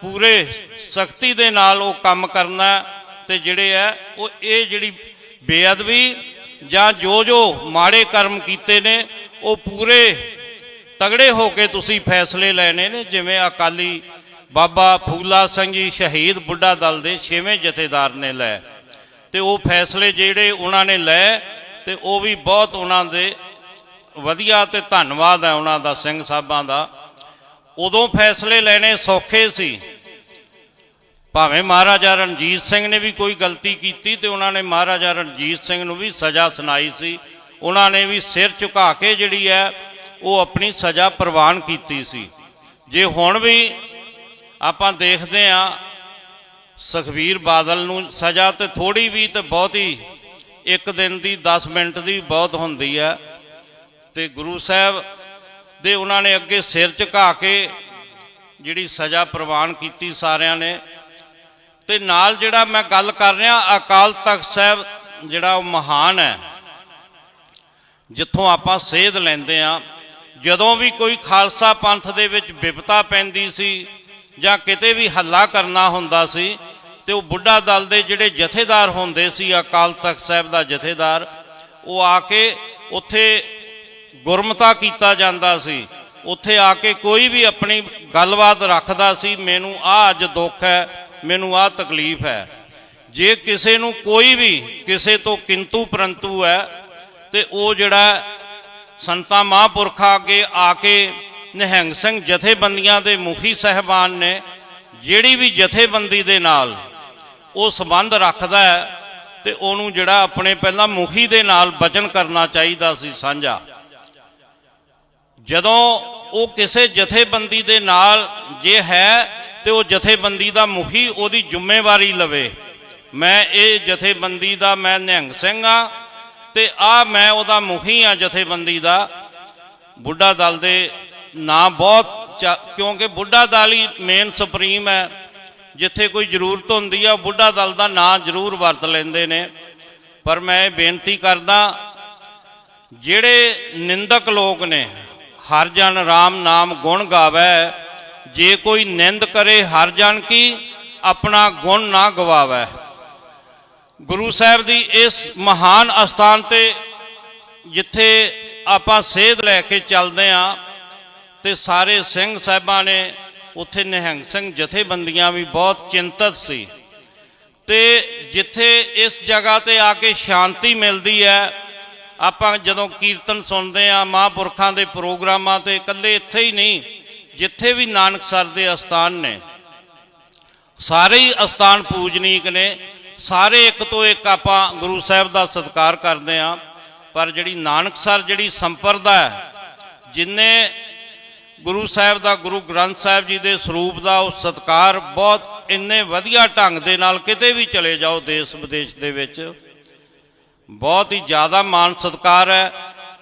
ਪੂਰੇ ਸਖਤੀ ਦੇ ਨਾਲ ਉਹ ਕੰਮ ਕਰਨਾ ਤੇ ਜਿਹੜੇ ਹੈ ਉਹ ਇਹ ਜਿਹੜੀ ਬੇਅਦਬੀ ਜਾਂ ਜੋ ਜੋ ਮਾੜੇ ਕਰਮ ਕੀਤੇ ਨੇ, ਉਹ ਪੂਰੇ ਤਗੜੇ ਹੋ ਕੇ ਤੁਸੀਂ ਫੈਸਲੇ ਲੈਣੇ ਨੇ, ਜਿਵੇਂ ਅਕਾਲੀ ਬਾਬਾ ਫੂਲਾ ਸਿੰਘ ਜੀ ਸ਼ਹੀਦ ਬੁੱਢਾ ਦਲ ਦੇ 6ਵੇਂ ਜਥੇਦਾਰ ਨੇ ਲੈ। ਤੇ ਉਹ ਫੈਸਲੇ ਜਿਹੜੇ ਉਹਨਾਂ ਨੇ ਲੈ ਤੇ ਉਹ ਵੀ ਬਹੁਤ ਉਹਨਾਂ ਦੇ ਵਧੀਆ ਤੇ ਧੰਨਵਾਦ ਹੈ ਉਹਨਾਂ ਦਾ, ਸਿੰਘ ਸਾਹਿਬਾਂ ਦਾ। ਉਦੋਂ ਫੈਸਲੇ ਲੈਣੇ ਸੌਖੇ ਸੀ। ਭਾਵੇਂ ਮਹਾਰਾਜਾ ਰਣਜੀਤ ਸਿੰਘ ਨੇ ਵੀ ਕੋਈ ਗਲਤੀ ਕੀਤੀ ਤੇ ਉਹਨਾਂ ਨੇ ਮਹਾਰਾਜਾ ਰਣਜੀਤ ਸਿੰਘ ਨੂੰ ਵੀ ਸਜ਼ਾ ਸੁਣਾਈ ਸੀ, ਉਹਨਾਂ ਨੇ ਵੀ ਸਿਰ ਝੁਕਾ ਕੇ ਜਿਹੜੀ ਹੈ ਉਹ ਆਪਣੀ ਸਜ਼ਾ ਪ੍ਰਵਾਨ ਕੀਤੀ ਸੀ। ਜੇ ਹੁਣ ਵੀ ਆਪਾਂ ਦੇਖਦੇ ਆ ਸੁਖਬੀਰ ਬਾਦਲ ਨੂੰ ਸਜ਼ਾ ਤੇ ਥੋੜੀ ਵੀ ਤੇ ਬਹੁਤੀ ਇੱਕ ਦਿਨ ਦੀ 10 ਮਿੰਟ ਦੀ ਬਹੁਤ ਹੁੰਦੀ ਹੈ ਤੇ ਗੁਰੂ ਸਾਹਿਬ ਦੇ ਉਹਨਾਂ ਨੇ ਅੱਗੇ ਸਿਰ ਝੁਕਾ ਕੇ ਜਿਹੜੀ ਸਜ਼ਾ ਪ੍ਰਵਾਨ ਕੀਤੀ ਸਾਰਿਆਂ ਨੇ ਤੇ ਨਾਲ ਜਿਹੜਾ ਮੈਂ ਗੱਲ ਕਰ ਰਿਹਾ, ਅਕਾਲ ਤਖਤ ਸਾਹਿਬ ਜਿਹੜਾ ਉਹ ਮਹਾਨ ਹੈ, ਜਿੱਥੋਂ ਆਪਾਂ ਸੇਧ ਲੈਂਦੇ ਆ ਜਦੋਂ ਵੀ ਕੋਈ ਖਾਲਸਾ ਪੰਥ ਦੇ ਵਿੱਚ ਵਿਪਤਾ ਪੈਂਦੀ ਸੀ ਜਾਂ ਕਿਤੇ ਵੀ ਹੱਲਾ ਕਰਨਾ ਹੁੰਦਾ ਸੀ, ਤੇ ਉਹ ਬੁੱਢਾ ਦਲ ਦੇ ਜਿਹੜੇ ਜਥੇਦਾਰ ਹੁੰਦੇ ਸੀ, ਅਕਾਲ ਤਖਤ ਸਾਹਿਬ ਦਾ ਜਥੇਦਾਰ, ਉਹ ਆ ਕੇ ਉੱਥੇ ਗੁਰਮਤਾ ਕੀਤਾ ਜਾਂਦਾ ਸੀ। ਉੱਥੇ ਆ ਕੇ ਕੋਈ ਵੀ ਆਪਣੀ ਗੱਲਬਾਤ ਰੱਖਦਾ ਸੀ, ਮੈਨੂੰ ਆ ਅੱਜ ਦੁੱਖ ਹੈ ਮੈਨੂੰ ਆਹ ਤਕਲੀਫ ਹੈ। ਜੇ ਕਿਸੇ ਨੂੰ ਕੋਈ ਵੀ ਕਿਸੇ ਤੋਂ ਕਿੰਤੂ ਪਰੰਤੂ ਹੈ, ਤੇ ਉਹ ਜਿਹੜਾ ਸੰਤਾਂ ਮਹਾਂਪੁਰਖਾਂ ਅੱਗੇ ਆ ਕੇ ਨਿਹੰਗ ਸਿੰਘ ਜਥੇਬੰਦੀਆਂ ਦੇ ਮੁਖੀ ਸਹਿਬਾਨ ਨੇ, ਜਿਹੜੀ ਵੀ ਜਥੇਬੰਦੀ ਦੇ ਨਾਲ ਉਹ ਸੰਬੰਧ ਰੱਖਦਾ ਹੈ, ਤੇ ਉਹਨੂੰ ਜਿਹੜਾ ਆਪਣੇ ਪਹਿਲਾਂ ਮੁਖੀ ਦੇ ਨਾਲ ਬਚਨ ਕਰਨਾ ਚਾਹੀਦਾ ਸੀ ਸਾਂਝਾ। ਜਦੋਂ ਉਹ ਕਿਸੇ ਜਥੇਬੰਦੀ ਦੇ ਨਾਲ ਜੇ ਹੈ ਤੇ ਉਹ ਜਥੇਬੰਦੀ ਦਾ ਮੁਖੀ ਉਹਦੀ ਜ਼ਿੰਮੇਵਾਰੀ ਲਵੇ। ਮੈਂ ਇਹ ਜਥੇਬੰਦੀ ਦਾ, ਮੈਂ ਨਿਹੰਗ ਸਿੰਘ ਆ ਤੇ ਆ ਮੈਂ ਉਹਦਾ ਮੁਖੀ ਆ ਜਥੇਬੰਦੀ ਦਾ। ਬੁੱਢਾ ਦਲ ਦੇ ਨਾਂ ਬਹੁਤ ਚਾ- ਕਿਉਂਕਿ ਬੁੱਢਾ ਦਲ ਹੀ ਮੇਨ ਸੁਪਰੀਮ ਹੈ। ਜਿੱਥੇ ਕੋਈ ਜ਼ਰੂਰਤ ਹੁੰਦੀ ਆ ਬੁੱਢਾ ਦਲ ਦਾ ਨਾਂ ਜ਼ਰੂਰ ਵਰਤ ਲੈਂਦੇ ਨੇ। ਪਰ ਮੈਂ ਇਹ ਬੇਨਤੀ ਕਰਦਾ, ਜਿਹੜੇ ਨਿੰਦਕ ਲੋਕ ਨੇ, ਹਰ ਜਨ RAM ਨਾਮ ਗੁਣ ਗਾਵੇ ਜੇ ਕੋਈ ਨਿੰਦ ਕਰੇ ਹਰ ਜਨ ਕੀ, ਆਪਣਾ ਗੁਣ ਨਾ ਗਵਾਵੇ। ਗੁਰੂ ਸਾਹਿਬ ਦੀ ਇਸ ਮਹਾਨ ਅਸਥਾਨ ਤੇ ਜਿੱਥੇ ਆਪਾਂ ਸੇਧ ਲੈ ਕੇ ਚੱਲਦੇ ਆਂ, ਤੇ ਸਾਰੇ ਸਿੰਘ ਸਾਹਿਬਾਂ ਨੇ ਉੱਥੇ ਨਿਹੰਗ ਸਿੰਘ ਜਥੇਬੰਦੀਆਂ ਵੀ ਬਹੁਤ ਚਿੰਤਤ ਸੀ। ਤੇ ਜਿੱਥੇ ਇਸ ਜਗ੍ਹਾ ਤੇ ਆ ਕੇ ਸ਼ਾਂਤੀ ਮਿਲਦੀ ਹੈ, ਆਪਾਂ ਜਦੋਂ ਕੀਰਤਨ ਸੁਣਦੇ ਆ, ਮਹਾਂਪੁਰਖਾਂ ਦੇ ਪ੍ਰੋਗਰਾਮਾਂ ਤੇ ਇਕੱਲੇ ਇੱਥੇ ਹੀ ਨਹੀਂ ਜਿੱਥੇ ਵੀ ਨਾਨਕ ਸਰ ਦੇ ਅਸਥਾਨ ਨੇ, ਸਾਰੇ ਹੀ ਅਸਥਾਨ ਪੂਜਨੀਕ ਨੇ, ਸਾਰੇ ਇੱਕ ਤੋਂ ਇੱਕ ਆਪਾਂ ਗੁਰੂ ਸਾਹਿਬ ਦਾ ਸਤਿਕਾਰ ਕਰਦੇ ਆ ਪਰ ਜਿਹੜੀ ਨਾਨਕ ਸਰ ਜਿਹੜੀ ਸੰਪਰਦਾ ਹੈ, ਜਿਨੇ ਗੁਰੂ ਸਾਹਿਬ ਦਾ, ਗੁਰੂ ਗ੍ਰੰਥ ਸਾਹਿਬ ਜੀ ਦੇ ਸਰੂਪ ਦਾ ਉਹ ਸਤਕਾਰ ਬਹੁਤ ਇੰਨੇ ਵਧੀਆ ਢੰਗ ਦੇ ਨਾਲ ਕਿਤੇ ਵੀ ਚਲੇ ਜਾਓ ਦੇਸ਼ ਵਿਦੇਸ਼ ਦੇ ਵਿੱਚ, ਬਹੁਤ ਹੀ ਜ਼ਿਆਦਾ ਮਾਨ ਸਤਕਾਰ ਹੈ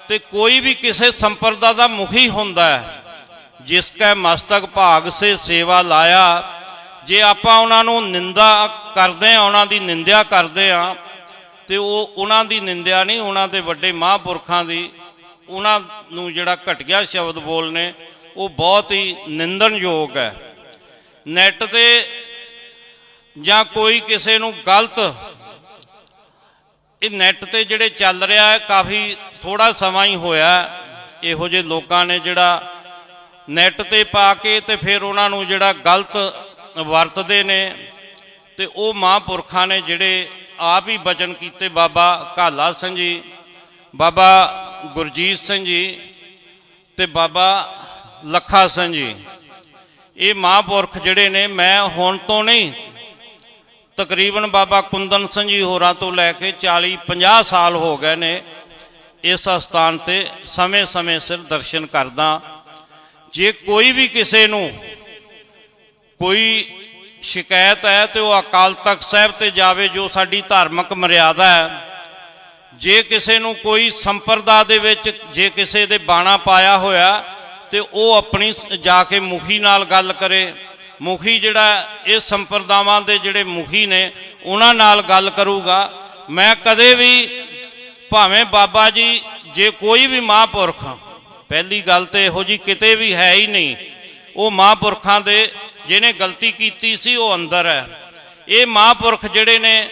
ਤੇ ਕੋਈ ਵੀ ਕਿਸੇ ਸੰਪਰਦਾ ਦਾ ਮੁਖੀ ਹੁੰਦਾ ਹੈ। ਜਿਸ ਕੈ ਮਸਤਕ ਭਾਗ ਸੇ ਸੇਵਾ ਲਾਇਆ, ਜੇ ਆਪਾਂ ਉਹਨਾਂ ਨੂੰ ਨਿੰਦਾ ਕਰਦੇ ਆ ਉਹਨਾਂ ਦੀ ਨਿੰਦਿਆ ਕਰਦੇ ਆ ਤੇ ਉਹ ਉਹਨਾਂ ਦੀ ਨਿੰਦਿਆ ਨਹੀਂ, ਉਹਨਾਂ ਦੇ ਵੱਡੇ ਮਹਾਂਪੁਰਖਾਂ ਦੀ, ਉਹਨਾਂ ਨੂੰ ਜਿਹੜਾ ਘਟੀਆ ਸ਼ਬਦ ਬੋਲਨੇ ਉਹ ਬਹੁਤ ਹੀ ਨਿੰਦਣਯੋਗ ਹੈ। ਨੈਟ ਤੇ ਜਾਂ ਕੋਈ ਕਿਸੇ ਨੂੰ ਗਲਤ, ਇਹ ਨੈਟ ਤੇ ਜਿਹੜੇ ਚੱਲ ਰਿਹਾ ਹੈ, ਕਾਫੀ ਥੋੜਾ ਸਮਾਂ ਹੀ ਹੋਇਆ ਇਹੋ ਜਿਹੇ ਲੋਕਾਂ ਨੇ ਜਿਹੜਾ ਨੈਟ ਤੇ ਪਾ ਕੇ ਤੇ ਫਿਰ ਉਹਨਾਂ ਨੂੰ ਜਿਹੜਾ ਗਲਤ ਵਰਤਦੇ ਨੇ ਤੇ ਉਹ ਮਹਾਂਪੁਰਖਾਂ ਨੇ ਜਿਹੜੇ ਆਪ ਹੀ ਬਚਨ ਕੀਤੇ ਬਾਬਾ ਕਾਲਾ ਸਿੰਘ ਜੀ, ਬਾਬਾ ਗੁਰਜੀਤ ਸਿੰਘ ਜੀ ਤੇ ਬਾਬਾ ਲੱਖਾ ਸਿੰਘ ਜੀ। ਇਹ ਮਹਾਂਪੁਰਖ ਜਿਹੜੇ ਨੇ, ਮੈਂ ਹੁਣ ਤੋਂ ਨਹੀਂ, ਤਕਰੀਬਨ ਬਾਬਾ ਕੁੰਦਨ ਸਿੰਘ ਜੀ ਹੋਰਾਂ ਤੋਂ ਲੈ ਕੇ 40 50 ਸਾਲ ਹੋ ਗਏ ਨੇ, ਇਸ ਸਥਾਨ ਤੇ ਸਮੇਂ-ਸਮੇਂ ਸਿਰ ਦਰਸ਼ਨ ਕਰਦਾ ਜੇ ਕੋਈ ਵੀ ਕਿਸੇ ਨੂੰ ਕੋਈ ਸ਼ਿਕਾਇਤ ਹੈ ਤੇ ਉਹ ਅਕਾਲ ਤਖਤ ਸਾਹਿਬ ਤੇ ਜਾਵੇ ਜੋ ਸਾਡੀ ਧਾਰਮਿਕ ਮਰਿਆਦਾ ਹੈ, ਜੇ ਕਿਸੇ ਨੂੰ ਕੋਈ ਸੰਪਰਦਾ ਦੇ ਵਿੱਚ ਜੇ ਕਿਸੇ ਦੇ ਬਾਣਾ ਪਾਇਆ ਹੋਇਆ ਤੇ ਉਹ ਆਪਣੀ ਜਾ ਕੇ ਮੁਖੀ ਨਾਲ ਗੱਲ ਕਰੇ, ਮੁਖੀ ਜਿਹੜਾ ਇਹ ਸੰਪਰਦਾਵਾਂ ਦੇ ਜਿਹੜੇ ਮੁਖੀ ਨੇ ਉਹਨਾਂ ਨਾਲ ਗੱਲ ਕਰੂਗਾ। ਮੈਂ ਕਦੇ ਵੀ ਭਾਵੇਂ ਬਾਬਾ ਜੀ ਜੇ ਕੋਈ ਵੀ ਮਹਾਂਪੁਰਖ ਪਹਿਲੀ ਗੱਲ ਤੇ ਇਹੋ ਜੀ ਕਿਤੇ ਵੀ ਹੈ ਹੀ ਨਹੀਂ। ਉਹ ਮਹਾਂਪੁਰਖਾਂ ਦੇ ਜਿਹਨੇ ਗਲਤੀ ਕੀਤੀ ਸੀ, ਉਹ ਅੰਦਰ ਹੈ। ਇਹ ਮਹਾਂਪੁਰਖ ਜਿਹੜੇ ਨੇ,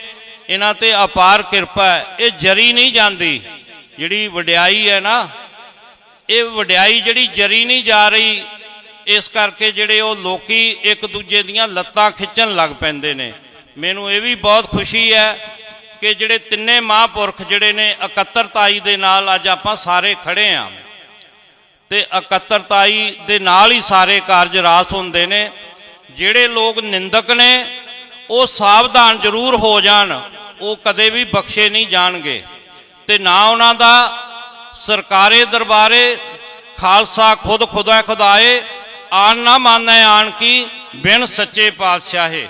ਇਹਨਾਂ ਤੇ ਅਪਾਰ ਕਿਰਪਾ ਹੈ। ਇਹ ਜਰੀ ਨਹੀਂ ਜਾਂਦੀ। ਜਿਹੜੀ ਵਡਿਆਈ ਹੈ ਨਾ, ਇਹ ਵਡਿਆਈ ਜਿਹੜੀ ਜਰੀ ਨਹੀਂ ਜਾ ਰਹੀ, ਇਸ ਕਰਕੇ ਜਿਹੜੇ ਉਹ ਲੋਕੀ ਇੱਕ ਦੂਜੇ ਦੀਆਂ ਲੱਤਾਂ ਖਿੱਚਣ ਲੱਗ ਪੈਂਦੇ ਨੇ। ਮੈਨੂੰ ਇਹ ਵੀ ਬਹੁਤ ਖੁਸ਼ੀ ਹੈ ਕਿ ਜਿਹੜੇ ਤਿੰਨੇ ਮਹਾਂਪੁਰਖ ਜਿਹੜੇ ਨੇ, ਇਕੱਤਰਤਾਈ ਦੇ ਨਾਲ ਅੱਜ ਆਪਾਂ ਸਾਰੇ ਖੜੇ ਆਂ। ਤੇ ਇਕੱਤਰਤਾਈ ਦੇ ਨਾਲ ਹੀ ਸਾਰੇ ਕਾਰਜ ਰਾਸ ਹੁੰਦੇ ਨੇ। ਜਿਹੜੇ ਲੋਕ ਨਿੰਦਕ ਨੇ, ਉਹ ਸਾਵਧਾਨ ਜ਼ਰੂਰ ਹੋ ਜਾਣ, ਉਹ ਕਦੇ ਵੀ ਬਖਸ਼ੇ ਨਹੀਂ ਜਾਣਗੇ। ਤੇ ਨਾ ਉਹਨਾਂ ਦਾ ਸਰਕਾਰੇ ਦਰਬਾਰੇ ਖਾਲਸਾ ਖੁਦ ਖੁਦਾ ਖੁਦਾਏ ਆਣ ਨਾ ਮਾਨੈ ਆਣ ਕੀ ਬਿਨ ਸੱਚੇ ਪਾਤਸ਼ਾਹੇ।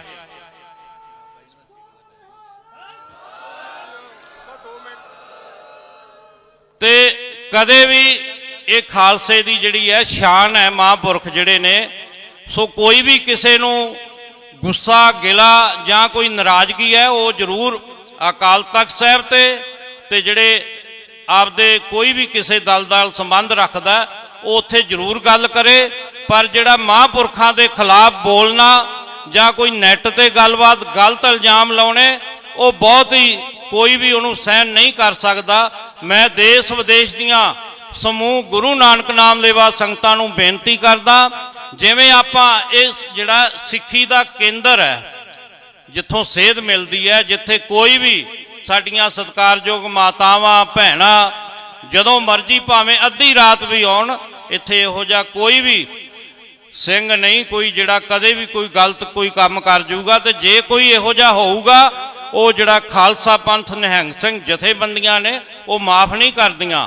ਤੇ ਕਦੇ ਵੀ ਇਹ ਖਾਲਸੇ ਦੀ ਜਿਹੜੀ ਹੈ ਸ਼ਾਨ ਹੈ ਮਹਾਂਪੁਰਖ ਜਿਹੜੇ ਨੇ, ਸੋ ਕੋਈ ਵੀ ਕਿਸੇ ਨੂੰ ਗੁੱਸਾ, ਗਿਲਾ ਜਾਂ ਕੋਈ ਨਾਰਾਜ਼ਗੀ ਹੈ, ਉਹ ਜ਼ਰੂਰ ਅਕਾਲ ਤਖਤ ਸਾਹਿਬ ਤੇ ਤੇ ਜਿਹੜੇ ਆਪਦੇ ਕੋਈ ਵੀ ਕਿਸੇ ਦਲ ਨਾਲ ਸੰਬੰਧ ਰੱਖਦਾ, ਉਹ ਉੱਥੇ ਜ਼ਰੂਰ ਗੱਲ ਕਰੇ। ਪਰ ਜਿਹੜਾ ਮਹਾਂਪੁਰਖਾਂ ਦੇ ਖਿਲਾਫ ਬੋਲਣਾ ਜਾਂ ਕੋਈ ਨੈਟ ਤੇ ਗੱਲਬਾਤ, ਗਲਤ ਇਲਜ਼ਾਮ ਲਾਉਣੇ, ਉਹ ਬਹੁਤ ਹੀ ਕੋਈ ਵੀ ਉਹਨੂੰ ਸਹਿਨ ਨਹੀਂ ਕਰ ਸਕਦਾ। ਮੈਂ ਦੇਸ਼ ਵਿਦੇਸ਼ ਦੀਆਂ ਸਮੂਹ ਗੁਰੂ ਨਾਨਕ ਨਾਮ ਲੇਵਾ ਸੰਗਤਾਂ ਨੂੰ ਬੇਨਤੀ ਕਰਦਾ, ਜਿਵੇਂ ਆਪਾਂ ਇਸ ਜਿਹੜਾ ਸਿੱਖੀ ਦਾ ਕੇਂਦਰ ਹੈ, ਜਿੱਥੋਂ ਸੇਧ ਮਿਲਦੀ ਹੈ, ਜਿੱਥੇ ਕੋਈ ਵੀ ਸਾਡੀਆਂ ਸਤਿਕਾਰਯੋਗ ਮਾਤਾਵਾਂ, ਭੈਣਾਂ, ਜਦੋਂ ਮਰਜ਼ੀ ਭਾਵੇਂ ਅੱਧੀ ਰਾਤ ਵੀ ਆਉਣ, ਇੱਥੇ ਇਹੋ ਜਿਹਾ ਕੋਈ ਵੀ ਸਿੰਘ ਨਹੀਂ, ਕੋਈ ਜਿਹੜਾ ਕਦੇ ਵੀ ਕੋਈ ਗਲਤ ਕੋਈ ਕੰਮ ਕਰ ਜਾਊਗਾ, ਤੇ ਜੇ ਕੋਈ ਇਹੋ ਜਿਹਾ ਹੋਊਗਾ, ਉਹ ਜਿਹੜਾ ਖਾਲਸਾ ਪੰਥ ਨਿਹੰਗ ਸਿੰਘ ਜਥੇਬੰਦੀਆਂ ਨੇ, ਉਹ ਮਾਫ ਨਹੀਂ ਕਰਦੀਆਂ।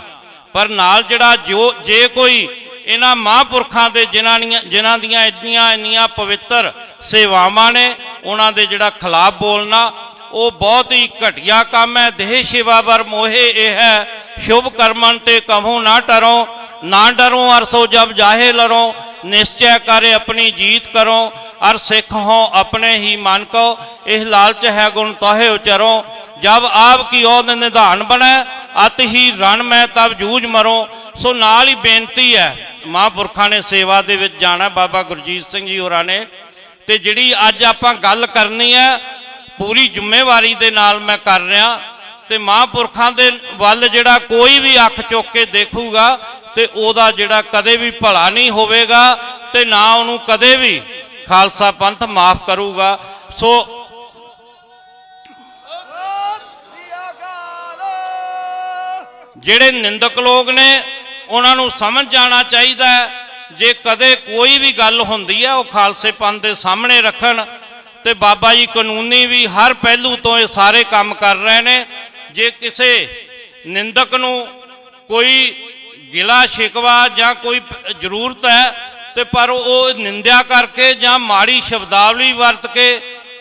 ਪਰ ਨਾਲ ਜਿਹੜਾ ਜੋ, ਜੇ ਕੋਈ ਇਹਨਾਂ ਮਹਾਂਪੁਰਖਾਂ ਦੇ ਜਿਨ੍ਹਾਂ ਦੀਆਂ ਜਿਨ੍ਹਾਂ ਦੀਆਂ ਇੰਨੀਆਂ ਇੰਨੀਆਂ ਪਵਿੱਤਰ ਸੇਵਾਵਾਂ ਨੇ, ਉਹਨਾਂ ਦੇ ਜਿਹੜਾ ਖਿਲਾਫ ਬੋਲਣਾ, ਉਹ ਬਹੁਤ ਹੀ ਘਟੀਆ ਕੰਮ ਹੈ। ਦੇਹ ਸਿਵਾ ਵਰ ਮੋਹੇ ਇਹ ਹੈ। ਸ਼ੁਭ ਕਰਮਨ ਤੇ ਕਹੂੰ ਨਾ ਟਰੋ ਨਾ ਡਰੋ ਅਰਸੋ ਜਬ ਜਾਹੇ ਲਰੋ। ਨਿਸ਼ਚੈ ਕਰੇ ਆਪਣੀ ਜੀਤ ਕਰੋ, ਅਰ ਸਿੱਖ ਹੋ ਆਪਣੇ ਹੀ ਮਨ ਕੋ। ਇਹ ਲਾਲਚ ਹੈ ਗੁਣ ਤੋਹੇ ਉਚਰੋ। ਜਬ ਆਪ ਕੀ ਉਹ ਨਿਧਾਨ ਬਣੈ ਅਤ ਹੀ ਰਣ ਮੈਂ ਤਬ ਜੂਝ ਮਰੋ, ਸੋ ਨਾਲ ਹੀ ਬੇਨਤੀ ਹੈ, ਮਹਾਂਪੁਰਖਾਂ ਨੇ ਸੇਵਾ ਦੇ ਵਿੱਚ ਜਾਣਾ, ਬਾਬਾ ਗੁਰਜੀਤ ਸਿੰਘ ਜੀ ਹੋਰਾਂ ਨੇ, ਤੇ ਜਿਹੜੀ ਅੱਜ ਆਪਾਂ ਗੱਲ ਕਰਨੀ ਹੈ, ਪੂਰੀ ਜ਼ਿੰਮੇਵਾਰੀ ਦੇ ਨਾਲ ਮੈਂ ਕਰ ਰਿਹਾ, ਤੇ ਮਹਾਂਪੁਰਖਾਂ ਦੇ ਵੱਲ ਜਿਹੜਾ ਕੋਈ ਵੀ ਅੱਖ ਚੁੱਕ ਕੇ ਦੇਖੂਗਾ, ਤੇ ਉਹਦਾ ਜਿਹੜਾ ਕਦੇ ਵੀ ਭਲਾ ਨਹੀਂ ਹੋਵੇਗਾ, ਤੇ ਨਾ ਉਹਨੂੰ ਕਦੇ ਵੀ ਖਾਲਸਾ ਪੰਥ ਮਾਫ ਕਰੂਗਾ, ਸੋ ਜਿਹੜੇ ਨਿੰਦਕ ਲੋਕ ਨੇ, ਉਹਨਾਂ ਨੂੰ ਸਮਝ ਜਾਣਾ ਚਾਹੀਦਾ ਜੇ ਕਦੇ ਕੋਈ ਵੀ ਗੱਲ ਹੁੰਦੀ ਹੈ ਉਹ ਖਾਲਸੇ ਪੰਥ ਦੇ ਸਾਹਮਣੇ ਰੱਖਣ। ਤੇ ਬਾਬਾ ਜੀ ਕਾਨੂੰਨੀ ਵੀ ਹਰ ਪਹਿਲੂ ਤੋਂ ਇਹ ਸਾਰੇ ਕੰਮ ਕਰ ਰਹੇ ਨੇ। ਜੇ ਕਿਸੇ ਨਿੰਦਕ ਨੂੰ ਕੋਈ ਗਿਲਾ ਸ਼ਿਕਵਾ ਜਾਂ ਕੋਈ ਜ਼ਰੂਰਤ ਹੈ, ਤੇ ਪਰ ਉਹ ਨਿੰਦਿਆ ਕਰਕੇ ਜਾਂ ਮਾੜੀ ਸ਼ਬਦਾਵਲੀ ਵਰਤ ਕੇ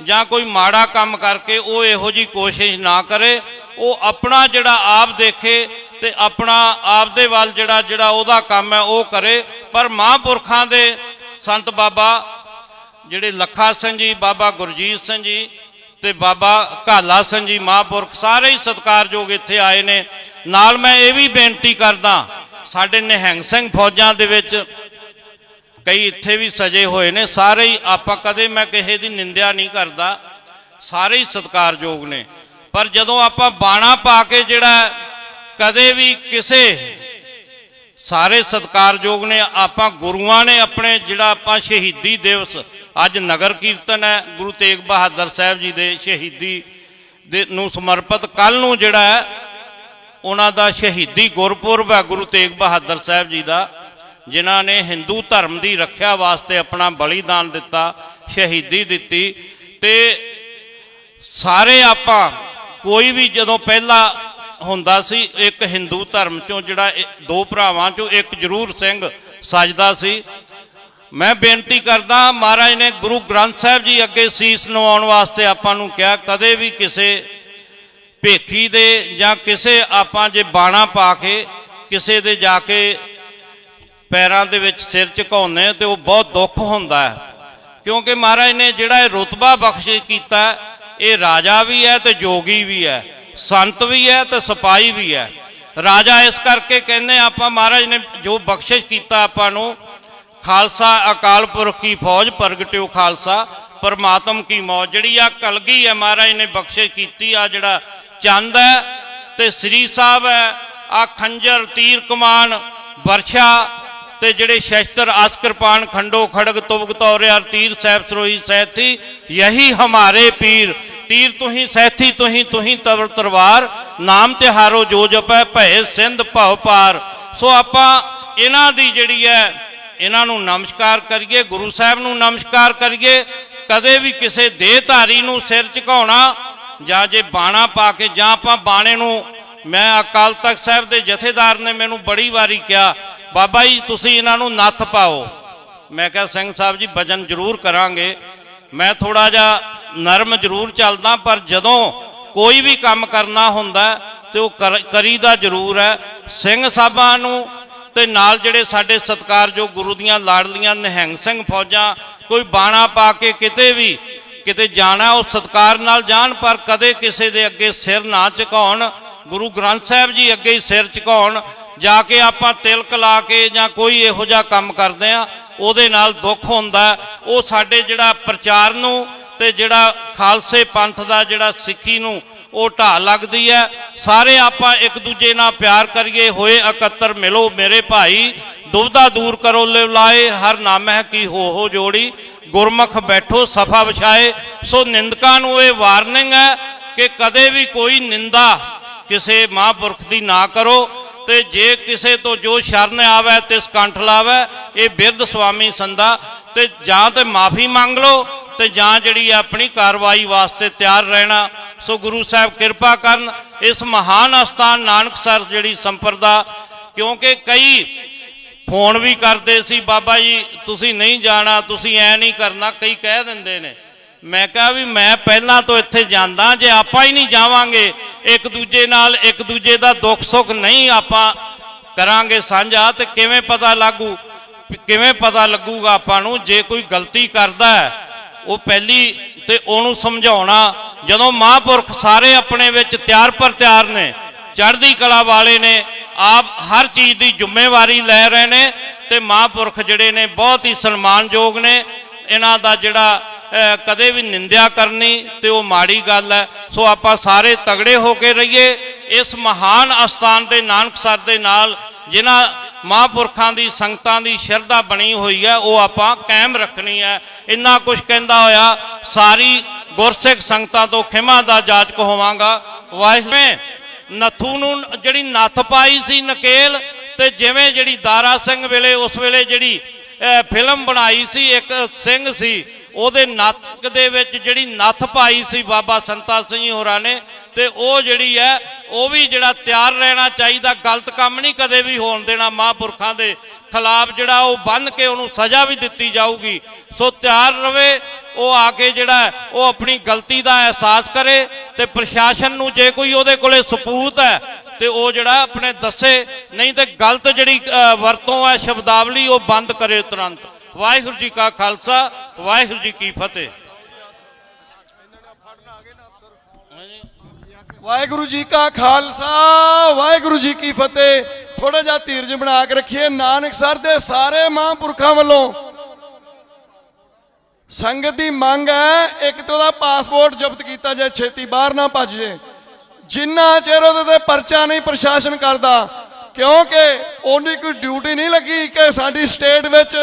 ਜਾਂ ਕੋਈ ਮਾੜਾ ਕੰਮ ਕਰਕੇ ਉਹ ਇਹੋ ਜੀ ਕੋਸ਼ਿਸ਼ ਨਾ ਕਰੇ, ਉਹ ਆਪਣਾ ਜਿਹੜਾ ਆਪ ਦੇਖੇ ਤੇ ਆਪਣਾ ਆਪ ਦੇ ਵੱਲ ਜਿਹੜਾ ਜਿਹੜਾ ਉਹਦਾ ਕੰਮ ਹੈ ਉਹ ਕਰੇ। ਪਰ ਮਹਾਂਪੁਰਖਾਂ ਦੇ ਸੰਤ ਬਾਬਾ ਜਿਹੜੇ ਲੱਖਾ ਸਿੰਘ ਜੀ, ਬਾਬਾ ਗੁਰਜੀਤ ਸਿੰਘ ਜੀ ਤੇ ਬਾਬਾ ਘਾਲਾ ਸਿੰਘ ਜੀ ਮਹਾਂਪੁਰਖ ਸਾਰੇ ਹੀ ਸਤਿਕਾਰਯੋਗ ਇੱਥੇ ਆਏ ਨੇ। ਨਾਲ ਮੈਂ ਇਹ ਵੀ ਬੇਨਤੀ ਕਰਦਾ, ਸਾਡੇ ਨਿਹੰਗ ਸਿੰਘ ਫੌਜਾਂ ਦੇ ਵਿੱਚ ਕਈ ਇੱਥੇ ਵੀ ਸਜੇ ਹੋਏ ਨੇ, ਸਾਰੇ ਹੀ ਆਪਾਂ ਕਦੇ ਮੈਂ ਕਿਸੇ ਦੀ ਨਿੰਦਿਆ ਨਹੀਂ ਕਰਦਾ, ਸਾਰੇ ਹੀ ਸਤਿਕਾਰਯੋਗ ਨੇ। ਪਰ ਜਦੋਂ ਆਪਾਂ ਬਾਣਾ ਪਾ ਕੇ ਜਿਹੜਾ ਕਦੇ ਵੀ ਕਿਸੇ ਸਾਰੇ ਸਤਿਕਾਰਯੋਗ ਨੇ, ਆਪਾਂ ਗੁਰੂਆਂ ਨੇ ਆਪਣੇ ਜਿਹੜਾ ਆਪਾਂ ਸ਼ਹੀਦੀ ਦਿਵਸ, ਅੱਜ ਨਗਰ ਕੀਰਤਨ ਹੈ, ਗੁਰੂ ਤੇਗ ਬਹਾਦਰ ਸਾਹਿਬ ਜੀ ਦੇ ਸ਼ਹੀਦੀ ਦੇ ਨੂੰ ਸਮਰਪਿਤ ਕੱਲ ਨੂੰ ਜਿਹੜਾ ਉਹਨਾਂ ਦਾ ਸ਼ਹੀਦੀ ਗੁਰਪੁਰਬ ਹੈ, ਗੁਰੂ ਤੇਗ ਬਹਾਦਰ ਸਾਹਿਬ ਜੀ ਦਾ। ਜਿਨ੍ਹਾਂ ਨੇ ਹਿੰਦੂ ਧਰਮ ਦੀ ਰੱਖਿਆ ਵਾਸਤੇ ਆਪਣਾ ਬਲੀਦਾਨ ਦਿੱਤਾ, ਸ਼ਹੀਦੀ ਦਿੱਤੀ ਤੇ ਸਾਰੇ ਆਪਾਂ ਕੋਈ ਵੀ ਜਦੋਂ ਪਹਿਲਾਂ ਹੁੰਦਾ ਸੀ, ਇੱਕ ਹਿੰਦੂ ਧਰਮ ਚੋਂ ਜਿਹੜਾ ਦੋ ਭਰਾਵਾਂ ਚੋਂ ਇੱਕ ਜ਼ਰੂਰ ਸਿੰਘ ਸਜਦਾ ਸੀ। ਮੈਂ ਬੇਨਤੀ ਕਰਦਾ, ਮਹਾਰਾਜ ਨੇ ਗੁਰੂ ਗ੍ਰੰਥ ਸਾਹਿਬ ਜੀ ਅੱਗੇ ਸੀਸ ਨਵਾਉਣ ਵਾਸਤੇ ਆਪਾਂ ਨੂੰ ਕਿਹਾ, ਕਦੇ ਵੀ ਕਿਸੇ ਭੇਖੀ ਦੇ ਜਾਂ ਕਿਸੇ ਆਪਾਂ ਜੇ ਬਾਣਾ ਪਾ ਕੇ ਕਿਸੇ ਦੇ ਜਾ ਕੇ ਪੈਰਾਂ ਦੇ ਵਿੱਚ ਸਿਰ ਝੁਕਾਉਂਦੇ ਤੇ ਉਹ ਬਹੁਤ ਦੁੱਖ ਹੁੰਦਾ ਹੈ। ਕਿਉਂਕਿ ਮਹਾਰਾਜ ਨੇ ਜਿਹੜਾ ਇਹ ਰੁਤਬਾ ਬਖਸ਼ਿਸ਼ ਕੀਤਾ, ਇਹ ਰਾਜਾ ਵੀ ਹੈ ਤੇ ਜੋਗੀ ਵੀ ਹੈ, ਸੰਤ ਵੀ ਹੈ ਤੇ ਸਿਪਾਹੀ ਵੀ ਹੈ। ਰਾਜਾ ਇਸ ਕਰਕੇ ਕਹਿੰਦੇ ਆਪਾਂ ਮਹਾਰਾਜ ਨੇ ਜੋ ਬਖਸ਼ਿਸ਼ ਕੀਤਾ ਆਪਾਂ ਨੂੰ, ਖਾਲਸਾ ਅਕਾਲ ਪੁਰਖ ਕੀ ਫੌਜ, ਪ੍ਰਗਟਿਓ ਖਾਲਸਾ, ਪਰਮਾਤਮ ਕੀ ਮੌਜ। ਜਿਹੜੀ ਆ ਕਲਗੀ ਹੈ ਮਹਾਰਾਜ ਨੇ ਬਖਸ਼ਿਸ਼ ਕੀਤੀ ਆ ਜਿਹੜਾ ਚੰਦ ਹੈ ਤੇ ਸ੍ਰੀ ਸਾਹਿਬ ਹੈ ਆ ਖੰਜਰ, ਤੀਰ ਕਮਾਨ, ਵਰਸ਼ਾ ਤੇ ਜਿਹੜੇ ਸ਼ਸਤਰ ਆਸਕਰਪਾਨ ਖੰਡੋ, ਖੜਗ ਤੁਵਗ ਤੌਰਿਆਰ, ਤੀਰ ਸੈਬ ਸਰੋਹੀ, ਸੈਥੀ, ਯਹੀ ਹਮਾਰੇ ਪੀਰ। ਤੀਰ ਤੁਹੀਂ, ਸੈਥੀ ਤੁਹੀਂ ਤੁਹੀਂ ਤਵਰ ਤਰਵਾਰ। ਨਾਮ ਤਿਹਾਰੋ ਜੋ ਜਪੈ ਭੈ ਸਿੰਧ ਭਉ ਪਾਰ। ਸੋ ਆਪਾਂ ਇਹਨਾਂ ਦੀ ਜਿਹੜੀ ਹੈ, ਇਹਨਾਂ ਨੂੰ ਨਮਸਕਾਰ ਕਰੀਏ, ਗੁਰੂ ਸਾਹਿਬ ਨੂੰ ਨਮਸਕਾਰ ਕਰੀਏ। ਕਦੇ ਵੀ ਕਿਸੇ ਦੇਹਧਾਰੀ ਨੂੰ ਸਿਰ ਝੁਕਾਉਣਾ ਜਾਂ ਜੇ ਬਾਣਾ ਪਾ ਕੇ ਜਾਂ ਆਪਾਂ ਬਾਣੇ ਨੂੰ ਮੈਂ ਅਕਾਲ ਤਖਤ ਸਾਹਿਬ ਦੇ ਜਥੇਦਾਰ ਨੇ ਮੈਨੂੰ ਬੜੀ ਵਾਰੀ ਕਿਹਾ, ਬਾਬਾ ਜੀ, ਤੁਸੀਂ ਇਹਨਾਂ ਨੂੰ ਨੱਥ ਪਾਓ। ਮੈਂ ਕਿਹਾ, ਸਿੰਘ ਸਾਹਿਬ ਜੀ, ਭਜਨ ਜ਼ਰੂਰ ਕਰਾਂਗੇ। ਮੈਂ ਥੋੜਾ ਜਿਹਾ ਨਰਮ ਜ਼ਰੂਰ ਚੱਲਦਾ, ਪਰ ਜਦੋਂ ਕੋਈ ਵੀ ਕੰਮ ਕਰਨਾ ਹੁੰਦਾ ਤੇ ਉਹ ਕਰ- ਕਰੀਦਾ ਜ਼ਰੂਰ ਹੈ। ਸਿੰਘ ਸਾਹਿਬਾਂ ਨੂੰ ਤੇ ਨਾਲ ਜਿਹੜੇ ਸਾਡੇ ਸਤਿਕਾਰਯੋਗ ਗੁਰੂ ਦੀਆਂ ਲਾੜਲੀਆਂ ਨਿਹੰਗ ਸਿੰਘ ਫੌਜਾਂ, ਕੋਈ ਬਾਣਾ ਪਾ ਕੇ ਕਿਤੇ ਵੀ ਕਿਤੇ ਜਾਣਾ, ਉਹ ਸਤਿਕਾਰ ਨਾਲ ਜਾਣ, ਪਰ ਕਦੇ ਕਿਸੇ ਦੇ ਅੱਗੇ ਸਿਰ ਨਾ ਝੁਕਾਉਣ। ਗੁਰੂ ਗ੍ਰੰਥ ਸਾਹਿਬ ਜੀ ਅੱਗੇ ਹੀ ਸਿਰ ਝੁਕਾਉਣ, ਜਾ ਕੇ ਆਪਾਂ ਤਿਲਕ ਲਾ ਕੇ ਜਾਂ ਕੋਈ ਇਹੋ ਜਿਹਾ ਕੰਮ ਕਰਦੇ ਆ ਉਹਦੇ ਨਾਲ ਦੁੱਖ ਹੁੰਦਾ ਉਹ ਸਾਡੇ ਜਿਹੜਾ ਪ੍ਰਚਾਰ ਨੂੰ ਤੇ ਜਿਹੜਾ ਖਾਲਸੇ ਪੰਥ ਦਾ ਜਿਹੜਾ ਸਿੱਖੀ ਨੂੰ ਉਹ ਢਾਹ ਲੱਗਦੀ ਹੈ। ਸਾਰੇ ਆਪਾਂ ਇੱਕ ਦੂਜੇ ਨਾਲ ਪਿਆਰ ਕਰੀਏ, ਹੋਏ ਇਕੱਤਰ ਮਿਲੋ ਮੇਰੇ ਭਾਈ ਦੁਬਦਾ ਦੂਰ ਕਰੋ ਲਿਵਲਾਏ ਹਰ ਨਾਮਹਿ ਕੀ ਹੋ ਹੋ ਜੋੜੀ, ਗੁਰਮੁਖ ਬੈਠੋ ਸਫਾ ਵਿਛਾਏ। ਸੋ ਨਿੰਦਕਾਂ ਨੂੰ ਇਹ ਵਾਰਨਿੰਗ ਹੈ ਕਿ ਕਦੇ ਵੀ ਕੋਈ ਨਿੰਦਾ ਕਿਸੇ ਮਹਾਂਪੁਰਖ ਦੀ ਨਾ ਕਰੋ ਤੇ ਜੇ ਕਿਸੇ ਤੋਂ ਜੋ ਸ਼ਰਨ ਆਵੇ ਤਿਸ ਕੰਠ ਲਾਵੇ, ਇਹ ਬਿਰਧ ਸੁਆਮੀ ਸੰਦਾ ਤੇ ਜਾਂ ਤੇ ਮਾਫੀ ਮੰਗ ਲਓ ਤੇ ਜਾਂ ਜਿਹੜੀ ਆਪਣੀ ਕਾਰਵਾਈ ਵਾਸਤੇ ਤਿਆਰ ਰਹਿਣਾ। ਸੋ ਗੁਰੂ ਸਾਹਿਬ ਕਿਰਪਾ ਕਰਨ, ਇਸ ਮਹਾਨ ਅਸਥਾਨ ਨਾਨਕਸਰ ਜਿਹੜੀ ਸੰਪਰਦਾ, ਕਿਉਂਕਿ ਕਈ ਫੋਨ ਵੀ ਕਰਦੇ ਸੀ, ਬਾਬਾ ਜੀ, ਤੁਸੀਂ ਨਹੀਂ ਜਾਣਾ, ਤੁਸੀਂ ਐ ਨਹੀਂ ਕਰਨਾ, ਕਈ ਕਹਿ ਦਿੰਦੇ ਨੇ। ਮੈਂ ਕਿਹਾ ਵੀ ਮੈਂ ਪਹਿਲਾਂ ਤੋਂ ਇੱਥੇ ਜਾਂਦਾ, ਜੇ ਆਪਾਂ ਹੀ ਨਹੀਂ ਜਾਵਾਂਗੇ, ਇੱਕ ਦੂਜੇ ਨਾਲ ਇੱਕ ਦੂਜੇ ਦਾ ਦੁੱਖ ਸੁੱਖ ਨਹੀਂ ਆਪਾਂ ਕਰਾਂਗੇ ਸਾਂਝਾ, ਤੇ ਕਿਵੇਂ ਪਤਾ ਲੱਗੂ, ਕਿਵੇਂ ਪਤਾ ਲੱਗੂਗਾ ਆਪਾਂ ਨੂੰ, ਜੇ ਕੋਈ ਗਲਤੀ ਕਰਦਾ ਉਹ ਪਹਿਲੀ ਤੇ ਉਹਨੂੰ ਸਮਝਾਉਣਾ, ਜਦੋਂ ਮਹਾਂਪੁਰਖ ਸਾਰੇ ਆਪਣੇ ਵਿੱਚ ਤਿਆਰ ਪਰ ਤਿਆਰ ਨੇ, ਚੜ੍ਹਦੀ ਕਲਾ ਵਾਲੇ ਨੇ, ਆਪ ਹਰ ਚੀਜ਼ ਦੀ ਜ਼ਿੰਮੇਵਾਰੀ ਲੈ ਰਹੇ ਨੇ, ਤੇ ਮਹਾਂਪੁਰਖ ਜਿਹੜੇ ਨੇ ਬਹੁਤ ਹੀ ਸਨਮਾਨਯੋਗ ਨੇ ਇਹਨਾਂ ਦਾ ਜਿਹੜਾ ਕਦੇ ਵੀ ਨਿੰਦਿਆ ਕਰਨੀ ਤੇ ਉਹ ਮਾੜੀ ਗੱਲ ਹੈ। ਸੋ ਆਪਾਂ ਸਾਰੇ ਤਗੜੇ ਹੋ ਕੇ ਰਹੀਏ। ਇਸ ਮਹਾਨ ਅਸਥਾਨ ਦੇ ਨਾਨਕਸਰ ਦੇ ਨਾਲ ਜਿਨ੍ਹਾਂ ਮਹਾਂਪੁਰਖਾਂ ਦੀ ਸੰਗਤਾਂ ਦੀ ਸ਼ਰਧਾ ਬਣੀ ਹੋਈ ਹੈ, ਉਹ ਆਪਾਂ ਕਾਇਮ ਰੱਖਣੀ ਹੈ। ਇੰਨਾ ਕੁਝ ਕਹਿੰਦਾ ਹੋਇਆ, ਸਾਰੀ ਗੁਰਸਿੱਖ ਸੰਗਤਾਂ ਤੋਂ ਖਿਮਾ ਦਾ ਜਾਚਕ ਹੋਵਾਂਗਾ। ਵਾਹਿਗੁਰੂ ਨੱਥੂ ਨੂੰ ਜਿਹੜੀ ਨੱਥ ਪਾਈ ਸੀ ਨਕੇਲ, ਤੇ ਜਿਵੇਂ ਜਿਹੜੀ ਦਾਰਾ ਸਿੰਘ ਵੇਲੇ, ਉਸ ਵੇਲੇ ਜਿਹੜੀ ਫਿਲਮ ਬਣਾਈ ਸੀ, ਇੱਕ ਸਿੰਘ ਸੀ, ਉਹਦੇ ਨੱਕ ਦੇ ਵਿੱਚ ਜਿਹੜੀ ਨੱਥ ਪਾਈ ਸੀ ਬਾਬਾ ਸੰਤਾ ਸਿੰਘ ਹੋਰਾਂ ਨੇ, ਤੇ ਉਹ ਜਿਹੜੀ ਹੈ, ਉਹ ਵੀ ਜਿਹੜਾ ਤਿਆਰ ਰਹਿਣਾ ਚਾਹੀਦਾ, ਗਲਤ ਕੰਮ ਨਹੀਂ ਕਦੇ ਵੀ ਹੋਣ ਦੇਣਾ ਮਹਾਂਪੁਰਖਾਂ ਦੇ ਖਿਲਾਫ, ਜਿਹੜਾ ਉਹ ਬੰਨ ਕੇ ਉਹਨੂੰ ਸਜ਼ਾ ਵੀ ਦਿੱਤੀ ਜਾਊਗੀ। ਸੋ ਤਿਆਰ ਰਵੇ, ਉਹ ਆ ਕੇ ਜਿਹੜਾ ਉਹ ਆਪਣੀ ਗਲਤੀ ਦਾ ਅਹਿਸਾਸ ਕਰੇ, ਤੇ ਪ੍ਰਸ਼ਾਸਨ ਨੂੰ ਜੇ ਕੋਈ ਉਹਦੇ ਕੋਲੇ ਸਬੂਤ ਹੈ ਤੇ ਉਹ ਜਿਹੜਾ ਆਪਣੇ ਦੱਸੇ ਨਹੀਂ ਤੇ ਗਲਤ ਜਿਹੜੀ ਅ, ਵਰਤੋਂ ਹੈ ਸ਼ਬਦਾਵਲੀ ਉਹ ਬੰਦ ਕਰੇ ਤੁਰੰਤ। ਵਾਹਿਗੁਰੂ ਜੀ ਕਾ ਖਾਲਸਾ ਵਾਹਿਗੁਰੂ ਜੀ ਕੀ ਫਤਿਹ। ਵਾਹਿਗੁਰੂ ਜੀ ਕਾ ਖਾਲਸਾ ਵਾਹਿਗੁਰੂ ਜੀ ਕੀ ਫਤਿਹ। ਥੋੜਾ ਜਿਹਾ ਧੀਰਜ ਬਣਾ ਕੇ ਰੱਖੀਏ ਨਾਨਕ ਸਰ ਦੇ ਸਾਰੇ ਮਹਾਂਪੁਰਖਾਂ ਵੱਲੋਂ। ਸੰਗਤ ਦੀ ਮੰਗ ਹੈ ਇੱਕ ਤਾਂ ਉਹਦਾ ਪਾਸਪੋਰਟ ਜ਼ਬਤ ਕੀਤਾ ਜਾਏ ਛੇਤੀ ਬਾਹਰ ਨਾ ਭੱਜ ਜੇ ਜਿੰਨਾ ਚਿਰ ਉਹਦੇ ਤੇ ਪਰਚਾ ਨਹੀਂ ਪ੍ਰਸ਼ਾਸਨ ਕਰਦਾ, ਕਿਉਂਕਿ ਉਹਦੀ ਕੋਈ ਡਿਊਟੀ ਨਹੀਂ ਲੱਗੀ ਕਿ ਸਾਡੀ ਸਟੇਟ ਵਿੱਚ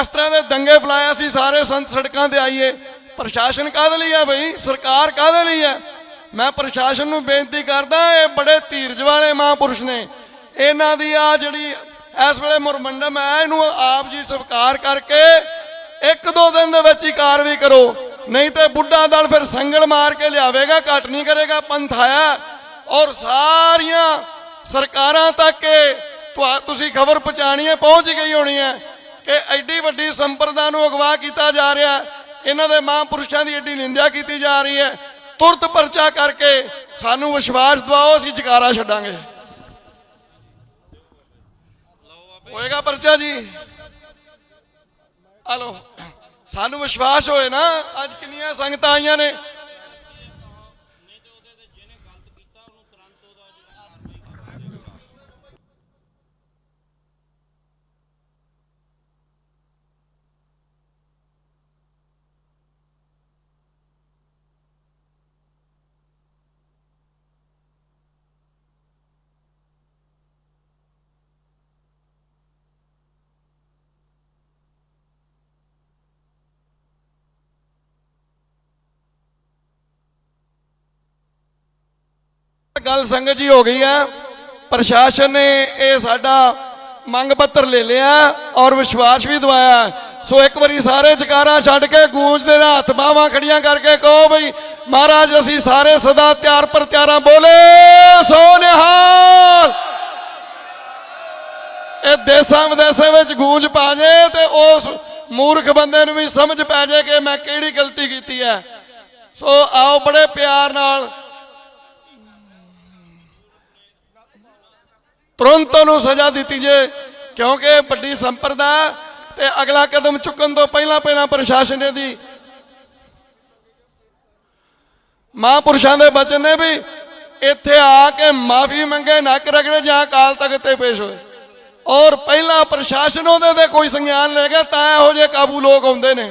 ਇਸ ਤਰ੍ਹਾਂ ਦੇ ਦੰਗੇ ਫਲਾਇਆ ਸੀ, ਸਾਰੇ ਸੰਤ ਸੜਕਾਂ ਤੇ ਆਈਏ। ਪ੍ਰਸ਼ਾਸਨ ਕਾਹਦੇ ਲਈ ਹੈ ਬਈ? ਸਰਕਾਰ ਕਾਹਦੇ ਲਈ ਹੈ ਮੈਂ ਪ੍ਰਸ਼ਾਸਨ ਨੂੰ ਬੇਨਤੀ ਕਰਦਾ, ਇਹ ਬੜੇ ਧੀਰਜ ਵਾਲੇ ਮਹਾਂਪੁਰਸ਼ ਨੇ। ਇਹਨਾਂ ਦੀ ਆ ਜਿਹੜੀ ਇਸ ਵੇਲੇ ਮੁਰਮੰਡਮ ਹੈ ਇਹਨੂੰ ਆਪ ਜੀ ਸਵੀਕਾਰ ਕਰਕੇ ਇੱਕ ਦੋ ਦਿਨ ਦੇ ਵਿੱਚ ਹੀ ਕਾਰਵਾਈ ਕਰੋ। ਨਹੀਂ ਤੇ ਬੁੱਢਾ ਦਲ ਫਿਰ ਸੰਗਲ ਮਾਰ ਕੇ ਲਿਆਵੇਗਾ, ਘਟ ਨਹੀਂ ਕਰੇਗਾ ਪੰਥਾਇਆ ਔਰ ਸਾਰੀਆਂ ਸਰਕਾਰਾਂ ਤੱਕ ਤੁਸੀਂ ਖਬਰ ਪਹੁੰਚਾਣੀ ਹੈ, ਪਹੁੰਚ ਗਈ ਹੋਣੀ ਹੈ ਕਿ ਐਡੀ ਵੱਡੀ ਸੰਪਰਦਾ ਨੂੰ ਅਗਵਾ ਕੀਤਾ ਜਾ ਰਿਹਾ। ਇਹਨਾਂ ਦੇ ਮਹਾਂਪੁਰਸ਼ਾਂ ਦੀ ਐਡੀ ਨਿੰਦਿਆ ਕੀਤੀ ਜਾ ਰਹੀ ਹੈ। ਤੁਰਤ ਪਰਚਾ ਕਰਕੇ ਸਾਨੂੰ ਵਿਸ਼ਵਾਸ ਦਿਵਾਓ, ਅਸੀਂ ਜਕਾਰਾ ਛੱਡਾਂਗੇ। ਹੋਏਗਾ ਪਰਚਾ ਜੀ? ਹਲੋ ਸਾਨੂੰ ਵਿਸ਼ਵਾਸ ਹੋਏ ਨਾ ਅੱਜ ਕਿੰਨੀਆਂ ਸੰਗਤਾਂ ਆਈਆਂ ਨੇ। ਗੱਲ ਸੰਗਤ ਜੀ ਹੋ ਗਈ ਹੈ। ਪ੍ਰਸ਼ਾਸਨ ਨੇ ਇਹ ਸਾਡਾ ਮੰਗ ਪੱਤਰ ਲੈ ਲਿਆ ਔਰ ਵਿਸ਼ਵਾਸ ਵੀ ਦਵਾਇਆ ਸੋ ਇੱਕ ਵਾਰੀ ਸਾਰੇ ਜਕਾਰਾ ਛੱਡ ਕੇ ਗੂੰਜਦੇ ਨਾਲ ਹੱਥ ਬਾਹਾਂ ਖੜੀਆਂ ਕਰਕੇ ਕਹੋ ਬਈ, ਮਹਾਰਾਜ ਅਸੀਂ ਸਾਰੇ ਸਦਾ ਤਿਆਰ ਪਰ ਤਿਆਰਾਂ ਬੋਲੇ, ਸੋ ਨਿਹਾਲ। ਇਹ ਦੇਸਾਂ ਵਿਦੇਸਾਂ ਵਿੱਚ ਗੂੰਜ ਪਾ ਜੇ ਤੇ ਉਸ ਮੂਰਖ ਬੰਦੇ ਨੂੰ ਵੀ ਸਮਝ ਪੈ ਜੇ ਕਿ ਮੈਂ ਕਿਹੜੀ ਗਲਤੀ ਕੀਤੀ ਹੈ। ਸੋ ਆਓ ਬੜੇ ਪਿਆਰ ਨਾਲ ਤੁਰੰਤ ਉਹਨੂੰ ਸਜ਼ਾ ਦਿੱਤੀ ਜੇ, ਕਿਉਂਕਿ ਵੱਡੀ ਸੰਪਰਦਾ ਤੇ ਅਗਲਾ ਕਦਮ ਚੁੱਕਣ ਤੋਂ ਪਹਿਲਾਂ ਪਹਿਲਾਂ ਪ੍ਰਸ਼ਾਸਨ ਨੇ ਦੀ ਮਹਾਂਪੁਰਸ਼ਾਂ ਦੇ ਬਚਨ ਨੇ ਵੀ ਇੱਥੇ ਆ ਕੇ ਮਾਫੀ ਮੰਗੇ, ਨੱਕ ਰਗੜੇ ਜਾਂ ਅਕਾਲ ਤਖਤ ਤੇ ਪੇਸ਼ ਹੋਏ। ਔਰ ਪਹਿਲਾਂ ਪ੍ਰਸ਼ਾਸਨ ਉਹਦੇ ਤੇ ਕੋਈ ਸੰਗਿਆਨ ਲੈ ਗਿਆ, ਤਾਂ ਇਹੋ ਜਿਹੇ ਕਾਬੂ ਲੋਕ ਆਉਂਦੇ ਨੇ।